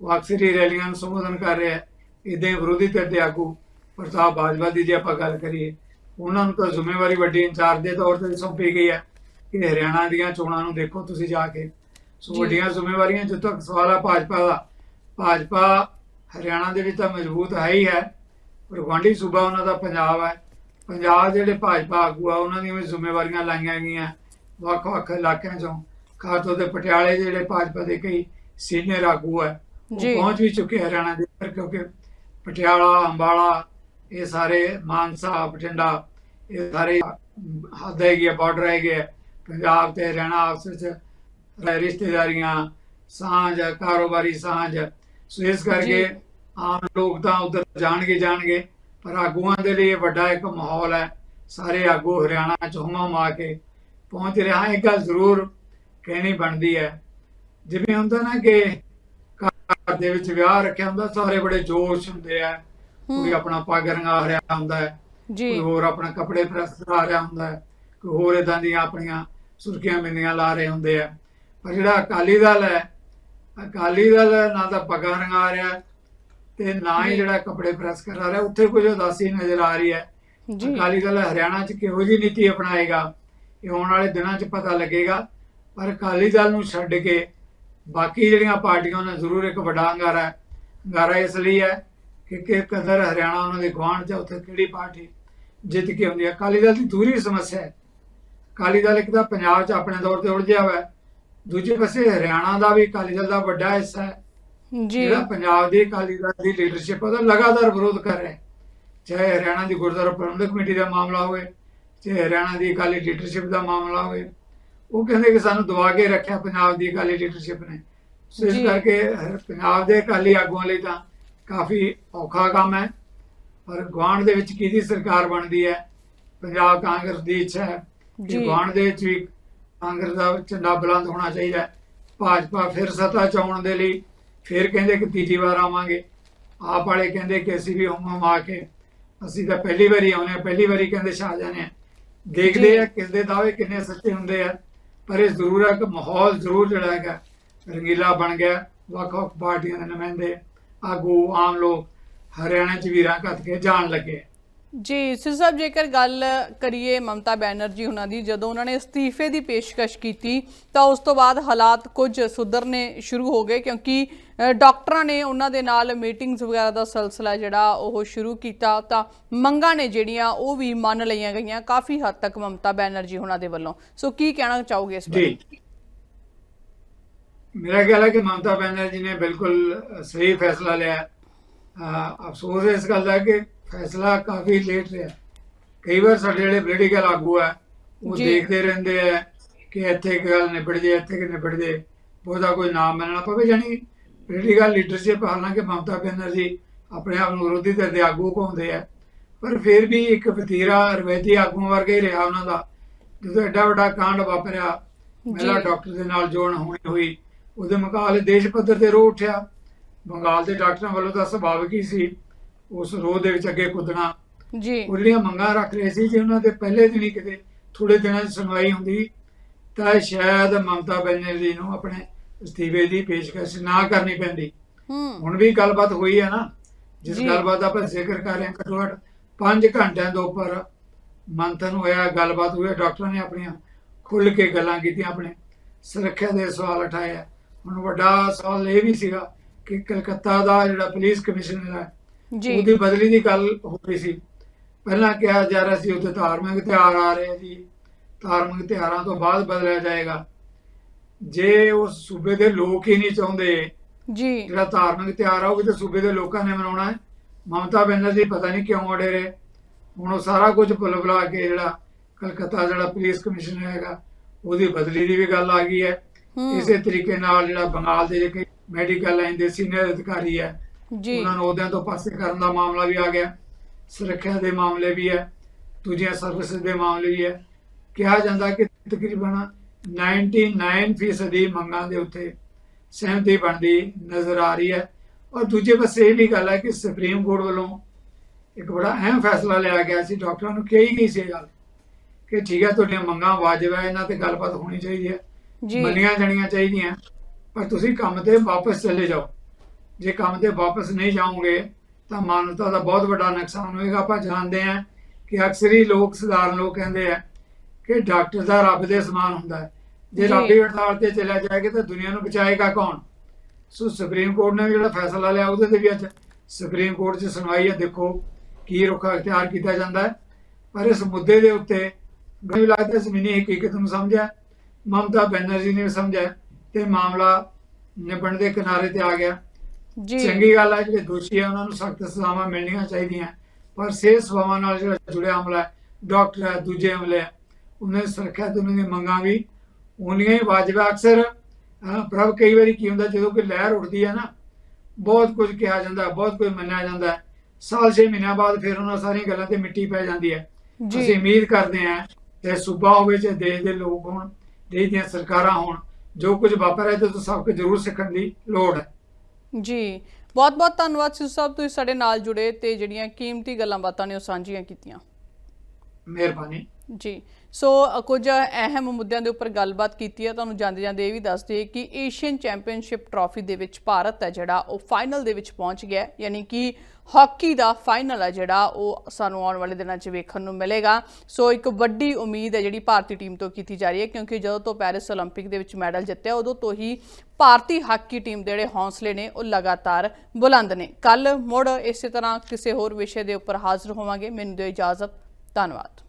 ਉਹ ਅਕਸਰ ਹੀ ਰੈਲੀਆਂ ਨੂੰ ਸੰਬੋਧਨ ਕਰ ਰਿਹਾ ਹੈ ਇਦਾਂ ਵਿਰੋਧੀ ਧਿਰ ਦੇ ਆਗੂ ਪ੍ਰਤਾਪ ਬਾਜਵਾ ਦੀ ਜੇ ਆਪਾਂ ਗੱਲ ਕਰੀਏ ਉਹਨਾਂ ਨੂੰ ਤਾਂ ਜ਼ਿੰਮੇਵਾਰੀ ਵੱਡੀ ਇੰਚਾਰਜ ਦੇ ਤੌਰ ਤੇ ਸੌਂਪੀ ਗਈ ਹੈ ਕਿ ਹਰਿਆਣਾ ਦੀਆਂ ਚੋਣਾਂ ਨੂੰ ਦੇਖੋ ਤੁਸੀਂ ਜਾ ਕੇ। ਸੋ ਜੀ। ਵੱਡੀਆਂ ਜ਼ਿੰਮੇਵਾਰੀਆਂ ਜਿੱਥੋਂ ਤੱਕ ਸਵਾਲ ਹੈ ਭਾਜਪਾ ਦਾ। ਭਾਜਪਾ ਹਰਿਆਣਾ ਦੇ ਵਿੱਚ ਤਾਂ ਮਜ਼ਬੂਤ ਹੈ ਹੀ ਹੈ ਪਰ ਗੁਆਂਢੀ ਸੂਬਾ ਉਹਨਾਂ ਦਾ ਪੰਜਾਬ ਹੈ। ਪੰਜਾਬ ਦੇ ਜਿਹੜੇ ਭਾਜਪਾ ਆਗੂ ਆ ਉਹਨਾਂ ਦੀਆਂ ਵੀ ਜ਼ਿੰਮੇਵਾਰੀਆਂ ਲਾਈਆਂ ਗਈਆਂ ਵੱਖ-ਵੱਖ ਇਲਾਕਿਆਂ ਚੋਂ ਖਾਸ ਤੌਰ ਤੇ ਪਟਿਆਲੇ ਦੇ ਜਿਹੜੇ ਭਾਜਪਾ ਦੇ ਕਈ ਸੀਨੀਅਰ ਆਗੂ ਹੈ ਉਹ। ਪਹੁੰਚ ਵੀ ਚੁੱਕੇ ਹਰਿਆਣਾ ਦੇ ਕਿਉਂਕਿ ਪਟਿਆਲਾ ਅੰਬਾਲਾ ਇਹ ਸਾਰੇ ਮਾਨਸਾ ਬਠਿੰਡਾ ਇਹ ਸਾਰੇ ਹੱਦ ਹੈਗੀ ਆ ਬਾਰਡਰ ਹੈਗੇ ਆ ਪੰਜਾਬ ਤੇ ਹਰਿਆਣਾ ਆਪਸ ਵਿੱਚ ਰਿਸ਼ਤੇਦਾਰੀਆਂ ਸਾਂਝ ਕਾਰੋਬਾਰੀ ਸਾਂਝ ਸੋ ਇਸ ਕਰਕੇ। ਆਮ ਲੋਕ ਤਾਂ ਉਧਰ ਜਾਣਗੇ ਜਾਣਗੇ ਪਰ ਆਗੂਆਂ ਦੇ ਲਈ ਵੱਡਾ ਇੱਕ ਮਾਹੌਲ ਹੈ। ਸਾਰੇ ਆਗੂ ਹਰਿਆਣਾ ਚ ਹੁਮਾ ਮਾ ਕੇ ਪਹੁੰਚ ਰਹੇ ਇੱਕ ਗੱਲ ਜ਼ਰੂਰ ਕਹਿਣੀ ਬਣਦੀ ਹੈ। ਜਿਵੇਂ ਹੁੰਦਾ ਨਾ ਕਿ ਘਰ ਦੇ ਵਿੱਚ ਵਿਆਹ ਰੱਖਿਆ ਹੁੰਦਾ ਸਾਰੇ ਬੜੇ ਜੋਸ਼ ਹੁੰਦੇ ਆ। ਕੋਈ ਆਪਣਾ ਪੱਗ ਰੰਗਾ ਰਿਹਾ ਹੁੰਦਾ ਹੈ ਕੋਈ ਹੋਰ ਆਪਣਾ ਕੱਪੜੇ ਪ੍ਰੈਸ ਕਰਾ ਰਿਹਾ ਹੁੰਦਾ ਹੈ ਕੋਈ ਹੋਰ ਇਦਾਂ ਦੀਆਂ ਆਪਣੀਆਂ ਸੁਰਖੀਆਂ ਬਿੰਦੀਆਂ ਲਾ ਰਹੇ ਹੁੰਦੇ ਆ। ਪਰ ਜਿਹੜਾ ਅਕਾਲੀ ਦਲ ਹੈ ਅਕਾਲੀ ਦਲ ਨਾ ਤਾਂ ਪੱਗਾਂ ਰੰਗਾ ਰਿਹਾ ਤੇ ਨਾ ਹੀ ਜੀ। ਜਿਹੜਾ ਕੱਪੜੇ ਪ੍ਰੈਸ ਕਰਾ ਰਿਹਾ ਉੱਥੇ ਕੁਝ ਉਦਾਸੀ ਨਜ਼ਰ ਆ ਰਹੀ ਹੈ। ਜੀ। ਅਕਾਲੀ ਦਲ ਹਰਿਆਣਾ 'ਚ ਕਿਹੋ ਜਿਹੀ ਨੀਤੀ ਅਪਣਾਏਗਾ ਇਹ ਆਉਣ ਵਾਲੇ ਦਿਨਾਂ 'ਚ ਪਤਾ ਲੱਗੇਗਾ। ਪਰ ਅਕਾਲੀ ਦਲ ਨੂੰ ਛੱਡ ਕੇ ਬਾਕੀ ਜਿਹੜੀਆਂ ਪਾਰਟੀਆਂ ਉਹਨਾਂ ਜ਼ਰੂਰ ਇੱਕ ਵੱਡਾ ਹੰਗਾਰਾ ਹੈ। ਹੰਗਾਰਾ ਇਸ ਲਈ ਹੈ ਕਿ ਕਿ ਕਦਰ ਹਰਿਆਣਾ ਉਹਨਾਂ ਦੇ ਗੁਆਂਢ 'ਚ ਉੱਥੇ ਕਿਹੜੀ ਪਾਰਟੀ ਜਿੱਤ ਕੇ ਆਉਂਦੀ ਹੈ। ਅਕਾਲੀ ਦਲ ਦੀ ਦੂਰੀ ਸਮੱਸਿਆ ਹੈ। ਅਕਾਲੀ ਦਲ ਇੱਕ ਤਾਂ ਪੰਜਾਬ 'ਚ ਆਪਣੇ ਦੌਰ ਤੇ ਉਲਝਿਆ ਹੋਇਆ ਹੈ। ਦੂਜੇ ਪਾਸੇ ਹਰਿਆਣਾ ਦਾ ਵੀ ਅਕਾਲੀ ਦਲ ਦਾ ਵੱਡਾ ਹਿੱਸਾ ਹੈ। ਜੀ। ਜਿਹੜਾ ਪੰਜਾਬ ਦੀ ਅਕਾਲੀ ਦਲ ਦੀ ਲੀਡਰਸ਼ਿਪ ਉਹਦਾ ਲਗਾਤਾਰ ਵਿਰੋਧ ਕਰ ਰਿਹਾ ਹੈ। ਚਾਹੇ ਹਰਿਆਣਾ ਦੀ ਗੁਰਦੁਆਰਾ ਪ੍ਰਬੰਧਕ ਕਮੇਟੀ ਦਾ ਮਾਮਲਾ ਹੋਵੇ ਚਾਹੇ ਹਰਿਆਣਾ ਦੀ ਅਕਾਲੀ ਲੀਡਰਸ਼ਿਪ ਦਾ ਮਾਮਲਾ ਹੋਵੇ ਉਹ ਕਹਿੰਦੇ ਕਿ ਸਾਨੂੰ ਦਬਾ ਕੇ ਰੱਖਿਆ ਪੰਜਾਬ ਦੀ ਅਕਾਲੀ ਲੀਡਰਸ਼ਿਪ ਨੇ। ਸੋ ਇਸ। ਕਰਕੇ ਪੰਜਾਬ ਦੇ ਅਕਾਲੀ ਆਗੂਆਂ ਲਈ ਤਾਂ ਕਾਫੀ ਔਖਾ ਕੰਮ ਹੈ। ਪਰ ਗੁਆਂਢ ਦੇ ਵਿੱਚ ਕਿਹਦੀ ਸਰਕਾਰ ਬਣਦੀ ਹੈ? ਪੰਜਾਬ ਕਾਂਗਰਸ ਦੀ ਇੱਛਾ ਹੈ ਕਿ। ਗੁਆਂਢ ਦੇ ਵਿੱਚ ਵੀ ਕਾਂਗਰਸ ਦਾ ਝੰਡਾ ਬੁਲੰਦ ਹੋਣਾ ਚਾਹੀਦਾ ਭਾਜਪਾ ਫਿਰ ਸੱਤਾ ਚ ਆਉਣ ਦੇ ਲਈ ਫਿਰ ਕਹਿੰਦੇ ਕਿ ਤੀਜੀ ਵਾਰ ਆਵਾਂਗੇ। ਆਪ ਵਾਲੇ ਕਹਿੰਦੇ ਕਿ ਅਸੀਂ ਵੀ ਹੁਮਮ ਆ ਕੇ ਅਸੀਂ ਤਾਂ ਪਹਿਲੀ ਵਾਰੀ ਆਉਨੇ ਪਹਿਲੀ ਵਾਰੀ ਕਹਿੰਦੇ ਸ਼ਾਹ ਜਾਣੇ ਆ ਦੇਖਦੇ। ਆ ਕਿਸ ਦੇ ਦਾਅਵੇ ਕਿੰਨੇ ਸੱਚੇ ਹੁੰਦੇ ਆ। ਪਰ ਇਹ ਜ਼ਰੂਰ ਹੈ ਕਿ ਮਾਹੌਲ ਜ਼ਰੂਰ ਜਿਹੜਾ ਹੈਗਾ ਰੰਗੀਲਾ ਬਣ ਗਿਆ। ਵੱਖ ਵੱਖ ਪਾਰਟੀਆਂ ਦੇ ਨੁਮਾਇੰਦੇ ਆਗੂ ਆਮ ਲੋਕ ਹਰਿਆਣਾ ਚ ਵੀਰਾਂ ਘੱਤ ਕੇ ਜਾਣ ਲੱਗੇ। ਜੀ, ਸਿਰ ਸਾਹਿਬ, ਜੇਕਰ ਗੱਲ ਕਰੀਏ ਮਮਤਾ ਬੈਨਰਜੀ ਉਹਨਾਂ ਦੀ, ਜਦੋਂ ਉਹਨਾਂ ਨੇ ਅਸਤੀਫੇ ਦੀ ਪੇਸ਼ਕਸ਼ ਕੀਤੀ, ਤਾਂ ਉਸ ਤੋਂ ਬਾਅਦ ਹਾਲਾਤ ਕੁਝ ਸੁਧਰਨੇ ਸ਼ੁਰੂ ਹੋ ਗਏ, ਕਿਉਂਕਿ ਡਾਕਟਰਾਂ ਨੇ ਉਹਨਾਂ ਦੇ ਨਾਲ ਮੀਟਿੰਗਸ ਵਗੈਰਾ ਦਾ ਸਿਲਸਿਲਾ ਜਿਹੜਾ ਉਹ ਸ਼ੁਰੂ ਕੀਤਾ, ਤਾਂ ਮੰਗਾਂ ਨੇ ਜਿਹੜੀਆਂ ਉਹ ਵੀ ਮੰਨ ਲਈਆਂ ਗਈਆਂ, ਕਾਫੀ ਹੱਦ ਤੱਕ ਮਮਤਾ ਬੈਨਰਜੀ ਉਹਨਾਂ ਦੇ ਵੱਲੋਂ। ਸੋ ਕੀ ਕਹਿਣਾ ਚਾਹੋਗੇ ਇਸ ਬਾਰੇ? ਮੇਰਾ ਖਿਆਲ ਹੈ ਕਿ ਮਮਤਾ ਬੈਨਰਜੀ ਨੇ ਬਿਲਕੁਲ ਸਹੀ ਫੈਸਲਾ ਲਿਆ। ਅਫਸੋਸ ਇਸ ਗੱਲ ਦਾ ਕਿ ਫੈਸਲਾ ਕਾਫੀ ਲੇਟ ਰਿਹਾ ਕਈ ਵਾਰ ਸਾਡੇ ਜਿਹੜੇ ਪੋਲੀਟੀਕਲ ਆਗੂ ਆ ਉਹ। ਦੇਖਦੇ ਰਹਿੰਦੇ ਆ ਕਿ ਇੱਥੇ ਗੱਲ ਨਿਬੜ ਜੇ ਇੱਥੇ ਕਿ ਨਿਬੜ ਜੇ ਬਹੁਤਾ ਕੋਈ ਨਾਮ ਮੰਨਣਾ ਪਵੇ ਜਾਨੀ ਪੋਲੀਟੀਕਲ ਲੀਡਰਸ਼ਿਪ ਹਾਲਾਂਕਿ ਮਮਤਾ ਬੈਨਰਜੀ ਆਪਣੇ ਆਪ ਨੂੰ ਵਿਰੋਧੀ ਧਿਰ ਦੇ ਆਗੂ ਕਹਾਉਂਦੇ ਆ ਪਰ ਫਿਰ ਵੀ ਇੱਕ ਵਤੀਰਾ ਰਵੈਤੀ ਆਗੂਆਂ ਵਰਗਾ ਹੀ ਰਿਹਾ ਉਹਨਾਂ ਦਾ ਜਦੋਂ ਐਡਾ ਵੱਡਾ ਕਾਂਡ ਵਾਪਰਿਆ ਮਹਿਲਾ। ਡਾਕਟਰ ਦੇ ਨਾਲ ਜੋੜ ਹੋਣੀ ਹੋਈ ਉਹਦੇ ਮੁਕਾਬਲੇ ਦੇਸ਼ ਪੱਧਰ ਤੇ ਰੋ ਉੱਠਿਆ ਬੰਗਾਲ ਦੇ ਡਾਕਟਰਾਂ ਵੱਲੋਂ ਤਾਂ ਸੁਭਾਵਿਕ ਹੀ ਸੀ ਉਸ ਰੋਹ ਦੇ ਵਿੱਚ ਅੱਗੇ ਕੁੱਦਣਾ ਜੀ ਉਹ ਜਿਹੜੀਆਂ ਮੰਗਾਂ ਰੱਖ ਰਹੇ ਸੀ ਜੇ ਉਹਨਾਂ ਦੇ ਪਹਿਲੇ ਦਿਨ ਹੀ ਕਿਤੇ ਥੋੜੇ ਦਿਨਾਂ 'ਚ ਸੁਣਵਾਈ ਹੁੰਦੀ ਤਾਂ ਸ਼ਾਇਦ ਮਮਤਾ ਬੈਨਰਜੀ ਨੂੰ ਆਪਣੇ ਅਸਤੀਫੇ ਦੀ ਪੇਸ਼ਕਸ਼ ਨਾ ਕਰਨੀ ਪੈਂਦੀ ਹੁਣ ਵੀ ਗੱਲਬਾਤ ਹੋਈ ਹੈ ਨਾ ਜਿਸ। ਗੱਲਬਾਤ ਦਾ ਆਪਾਂ ਜ਼ਿਕਰ ਕਰ ਰਹੇ ਹਾਂ ਘੱਟੋ ਘੱਟ 5 ਘੰਟਿਆਂ ਤੋਂ ਉੱਪਰ ਮੰਥਨ ਹੋਇਆ ਗੱਲਬਾਤ ਹੋਈ। ਡਾਕਟਰਾਂ ਨੇ ਆਪਣੀਆਂ ਖੁੱਲ ਕੇ ਗੱਲਾਂ ਕੀਤੀਆਂ ਆਪਣੇ ਸੁਰੱਖਿਆ ਦੇ ਸਵਾਲ ਉਠਾਏ ਆ। ਹੁਣ ਵੱਡਾ ਸਵਾਲ ਇਹ ਵੀ ਸੀਗਾ ਕਿ ਕਲਕੱਤਾ ਦਾ ਜਿਹੜਾ ਪੁਲਿਸ ਕਮਿਸ਼ਨਰ ਹੈ ਜੀ। ਉਹਦੀ ਬਦਲੀ ਦੀ ਗੱਲ ਹੋ ਰਹੀ ਸੀ। ਪਹਿਲਾਂ ਕਿਹਾ ਜਾ ਰਿਹਾ ਸੀ ਉੱਥੇ ਧਾਰਮਿਕ ਤਿਉਹਾਰ ਆ ਰਹੇ ਜੀ। ਧਾਰਮਿਕ ਤਿਉਹਾਰਾਂ ਤੋਂ ਬਾਅਦ ਬਦਲਿਆ ਜਾਏਗਾ। ਜੇ ਉਸ ਸੂਬੇ ਦੇ ਲੋਕ ਹੀ ਨਹੀਂ ਚਾਹੁੰਦੇ ਜੀ। ਜਿਹੜਾ ਧਾਰਮਿਕ ਤਿਉਹਾਰ ਆ ਉਹ ਵੀ ਤਾਂ ਸੂਬੇ ਦੇ ਲੋਕਾਂ ਨੇ ਮਨਾਉਣਾ ਹੈ। ਮਮਤਾ ਬੈਨਰਜੀ ਪਤਾ ਨਹੀਂ ਕਿਉਂ ਅੜੇ ਰਹੇ। ਹੁਣ ਉਹ ਸਾਰਾ ਕੁਝ ਭੁੱਲ ਭੁਲਾ ਕੇ ਜਿਹੜਾ ਕਲਕੱਤਾ ਜਿਹੜਾ ਪੁਲਿਸ ਕਮਿਸ਼ਨਰ ਹੈਗਾ ਉਹਦੀ ਬਦਲੀ ਦੀ ਵੀ ਗੱਲ ਆ ਗਈ ਹੂੰ। ਇਸੇ ਤਰੀਕੇ ਨਾਲ ਜਿਹੜਾ ਬੰਗਾਲ ਦੇ ਜਿਹੜੇ ਮੈਡੀਕਲ ਲਾਈਨ ਦੇ ਸੀਨੀਅਰ ਅਧਿਕਾਰੀ ਹੈ ਜੀ। ਉਹਨਾਂ ਨੂੰ ਅਹੁਦਿਆਂ ਤੋਂ ਪਾਸੇ ਕਰਨ ਦਾ ਮਾਮਲਾ ਵੀ ਆ ਗਿਆ। ਸੁਰੱਖਿਆ ਦੇ ਮਾਮਲੇ ਵੀ ਹੈ। ਦੂਜੀਆਂ ਸਰਵਿਸਿਜ਼ ਦੇ ਮਾਮਲੇ ਵੀ ਹੈ। ਕਿਹਾ ਜਾਂਦਾ ਕਿ ਤਕਰੀਬਨ 99% ਦੀ ਮੰਗਾਂ ਦੇ ਉੱਤੇ ਸਹਿਮਤੀ ਬਣਦੀ ਨਜ਼ਰ ਆ ਰਹੀ ਹੈ। ਔਰ ਦੂਜੇ ਪਾਸੇ ਇਹ ਵੀ ਗੱਲ ਹੈ ਕਿ ਸੁਪਰੀਮ ਕੋਰਟ ਵੱਲੋਂ ਇੱਕ ਬੜਾ ਅਹਿਮ ਫੈਸਲਾ ਲਿਆ ਗਿਆ ਸੀ। ਡਾਕਟਰਾਂ ਨੂੰ ਕਹੀ ਗਈ ਸੀ ਗੱਲ ਕਿ ਠੀਕ ਹੈ ਤੁਹਾਡੀਆਂ ਮੰਗਾਂ ਵਾਜਬ ਹੈ ਇਹਨਾਂ ਤੇ ਗੱਲਬਾਤ ਹੋਣੀ ਚਾਹੀਦੀ ਹੈ। ਮੰਨੀਆਂ ਜਾਣੀਆਂ ਚਾਹੀਦੀਆਂ। ਪਰ ਤੁਸੀਂ ਕੰਮ ਤੇ ਵਾਪਸ ਚਲੇ ਜਾਓ। ਜੇ ਕੰਮ ਤੇ ਵਾਪਸ ਨਹੀਂ ਜਾਓਗੇ ਤਾਂ ਮਾਨਵਤਾ ਦਾ ਬਹੁਤ ਵੱਡਾ ਨੁਕਸਾਨ ਹੋਏਗਾ। ਆਪਾਂ ਜਾਣਦੇ ਹਾਂ ਕਿ ਅਕਸਰ ਹੀ ਲੋਕ ਸਧਾਰਨ ਲੋਕ ਕਹਿੰਦੇ ਆ ਕਿ ਡਾਕਟਰ ਦਾ ਰੱਬ ਦੇ ਸਮਾਨ ਹੁੰਦਾ ਹੈ। ਜੇ। ਰੱਬ ਹੀ ਹੜਤਾਲ ਤੇ ਚਲਾ ਜਾਏਗਾ ਤਾਂ ਦੁਨੀਆ ਨੂੰ ਬਚਾਏਗਾ ਕੌਣ? ਸੋ ਸੁਪਰੀਮ ਕੋਰਟ ਨੇ ਜਿਹੜਾ ਫੈਸਲਾ ਲਿਆ ਉਹਦੇ ਤੇ ਵੀ ਅੱਜ ਸੁਪਰੀਮ ਕੋਰਟ 'ਚ ਸੁਣਵਾਈ ਹੈ। ਦੇਖੋ ਕੀ ਰੁਖ ਅਖਤਿਆਰ ਕੀਤਾ ਜਾਂਦਾ ਹੈ। ਪਰ ਇਸ ਮੁੱਦੇ ਦੇ ਉੱਤੇ ਮੈਨੂੰ ਲੱਗਦਾ ਜ਼ਮੀਨੀ ਹਕੀਕਤ ਨੂੰ ਸਮਝਿਆ। ਮਮਤਾ ਬੈਨਰਜੀ ਨੇ ਸਮਝਿਆ ਤੇ ਮਾਮਲਾ ਨਿਬੜਨ ਦੇ ਕਿਨਾਰੇ ਤੇ ਆ ਗਿਆ। ਜੀ। ਚੰਗੀ ਗੱਲ ਹੈ ਜਿਹੜੇ ਦੋਸ਼ੀ ਆ ਉਹਨਾਂ ਨੂੰ ਸਖਤ ਸਜ਼ਾਵਾਂ ਮਿਲਣੀਆਂ ਚਾਹੀਦੀਆਂ। ਪਰ ਸਿਹਤ ਸੇਵਾਵਾਂ ਨਾਲ ਜਿਹੜਾ ਜੁੜਿਆ ਅਮਲਾ ਹੈ ਡਾਕਟਰ ਹੈ ਦੂਜੇ ਅਮਲੇ ਹੈ ਉਹਨਾਂ ਦੀ ਸੁਰੱਖਿਆ ਤੇ ਉਹਨਾਂ ਮੰਗਾਂ ਵੀ ਉਨੀਆਂ ਹੀ ਵਾਜਬ ਅਕਸਰ ਪ੍ਰਭ ਕਈ ਵਾਰੀ ਕੀ ਹੁੰਦਾ ਜਦੋਂ ਕੋਈ ਲਹਿਰ ਉੱਠਦੀ ਹੈ ਨਾ ਬਹੁਤ ਕੁਝ ਕਿਹਾ ਜਾਂਦਾ ਬਹੁਤ ਕੁਝ ਮੰਨਿਆ ਜਾਂਦਾ। ਸਾਲ 6 ਮਹੀਨਿਆਂ ਬਾਅਦ ਫਿਰ ਉਹਨਾਂ ਸਾਰੀਆਂ ਗੱਲਾਂ ਤੇ ਮਿੱਟੀ ਪੈ ਜਾਂਦੀ ਹੈ। ਅਸੀਂ ਉਮੀਦ ਕਰਦੇ ਹਾਂ ਕਿ ਸੂਬਾ ਹੋਵੇ ਚਾਹੇ ਦੇਸ਼ ਦੇ ਲੋਕ ਹੋਣ ਦੇਸ਼ ਦੀਆਂ ਸਰਕਾਰਾਂ ਹੋਣ ਜੋ ਕੁਝ ਵਾਪਰ ਰਿਹਾ ਤੇ ਤੋਂ ਸਭ ਕੁਝ ਜ਼ਰੂਰ ਸਿੱਖਣ ਦੀ ਲੋੜ ਹੈ। ਜੀ। ਬਹੁਤ ਬਹੁਤ ਧੰਨਵਾਦ ਸਿਰ ਸਾਹਿਬ ਤੁਸੀਂ ਸਾਡੇ ਨਾਲ ਜੁੜੇ ਤੇ ਜਿਹੜੀਆਂ ਕੀਮਤੀ ਗੱਲਾਂ ਬਾਤਾਂ ਨੇ ਉਹ ਸਾਂਝੀਆਂ ਕੀਤੀਆਂ। ਮਿਹਰਬਾਨੀ। ਜੀ। ਸੋ ਕੁਝ ਅਹਿਮ ਮੁੱਦਿਆਂ ਦੇ ਉੱਪਰ ਗੱਲਬਾਤ ਕੀਤੀ ਹੈ ਤੁਹਾਨੂੰ ਜਾਂਦੇ ਜਾਂਦੇ ਇਹ ਵੀ ਦੱਸ ਦਈਏ ਕਿ ਏਸ਼ੀਅਨ ਚੈਂਪੀਅਨਸ਼ਿਪ ਟਰਾਫੀ ਦੇ ਵਿੱਚ ਭਾਰਤ ਹੈ ਜਿਹੜਾ ਉਹ ਫਾਈਨਲ ਦੇ ਵਿੱਚ ਪਹੁੰਚ ਗਿਆ। ਯਾਨੀ ਕਿ ਹਾਕੀ ਦਾ ਫਾਈਨਲ ਹੈ ਜਿਹੜਾ ਉਹ ਸਾਨੂੰ ਆਉਣ ਵਾਲੇ ਦਿਨਾਂ 'ਚ ਵੇਖਣ ਨੂੰ ਮਿਲੇਗਾ ਸੋ ਇੱਕ ਵੱਡੀ ਉਮੀਦ ਹੈ ਜਿਹੜੀ ਭਾਰਤੀ ਟੀਮ ਤੋਂ ਕੀਤੀ ਜਾ ਰਹੀ ਹੈ ਕਿਉਂਕਿ ਜਦੋਂ ਤੋਂ ਪੈਰਿਸ 올림픽 ਦੇ ਵਿੱਚ ਮੈਡਲ ਜਿੱਤਿਆ ਉਦੋਂ ਤੋਂ ਹੀ ਭਾਰਤੀ ਹਾਕੀ ਟੀਮ ਦੇ ਜਿਹੜੇ ਹੌਸਲੇ ਨੇ ਉਹ ਲਗਾਤਾਰ ਬੁਲੰਦ ਨੇ ਕੱਲ ਮੁੜ ਇਸੇ ਤਰ੍ਹਾਂ ਕਿਸੇ ਹੋਰ ਵਿਸ਼ੇ ਦੇ ਉੱਪਰ ਹਾਜ਼ਰ ਹੋਵਾਂਗੇ ਮੈਨੂੰ ਦਿਓ ਇਜਾਜ਼ਤ ਧੰਨਵਾਦ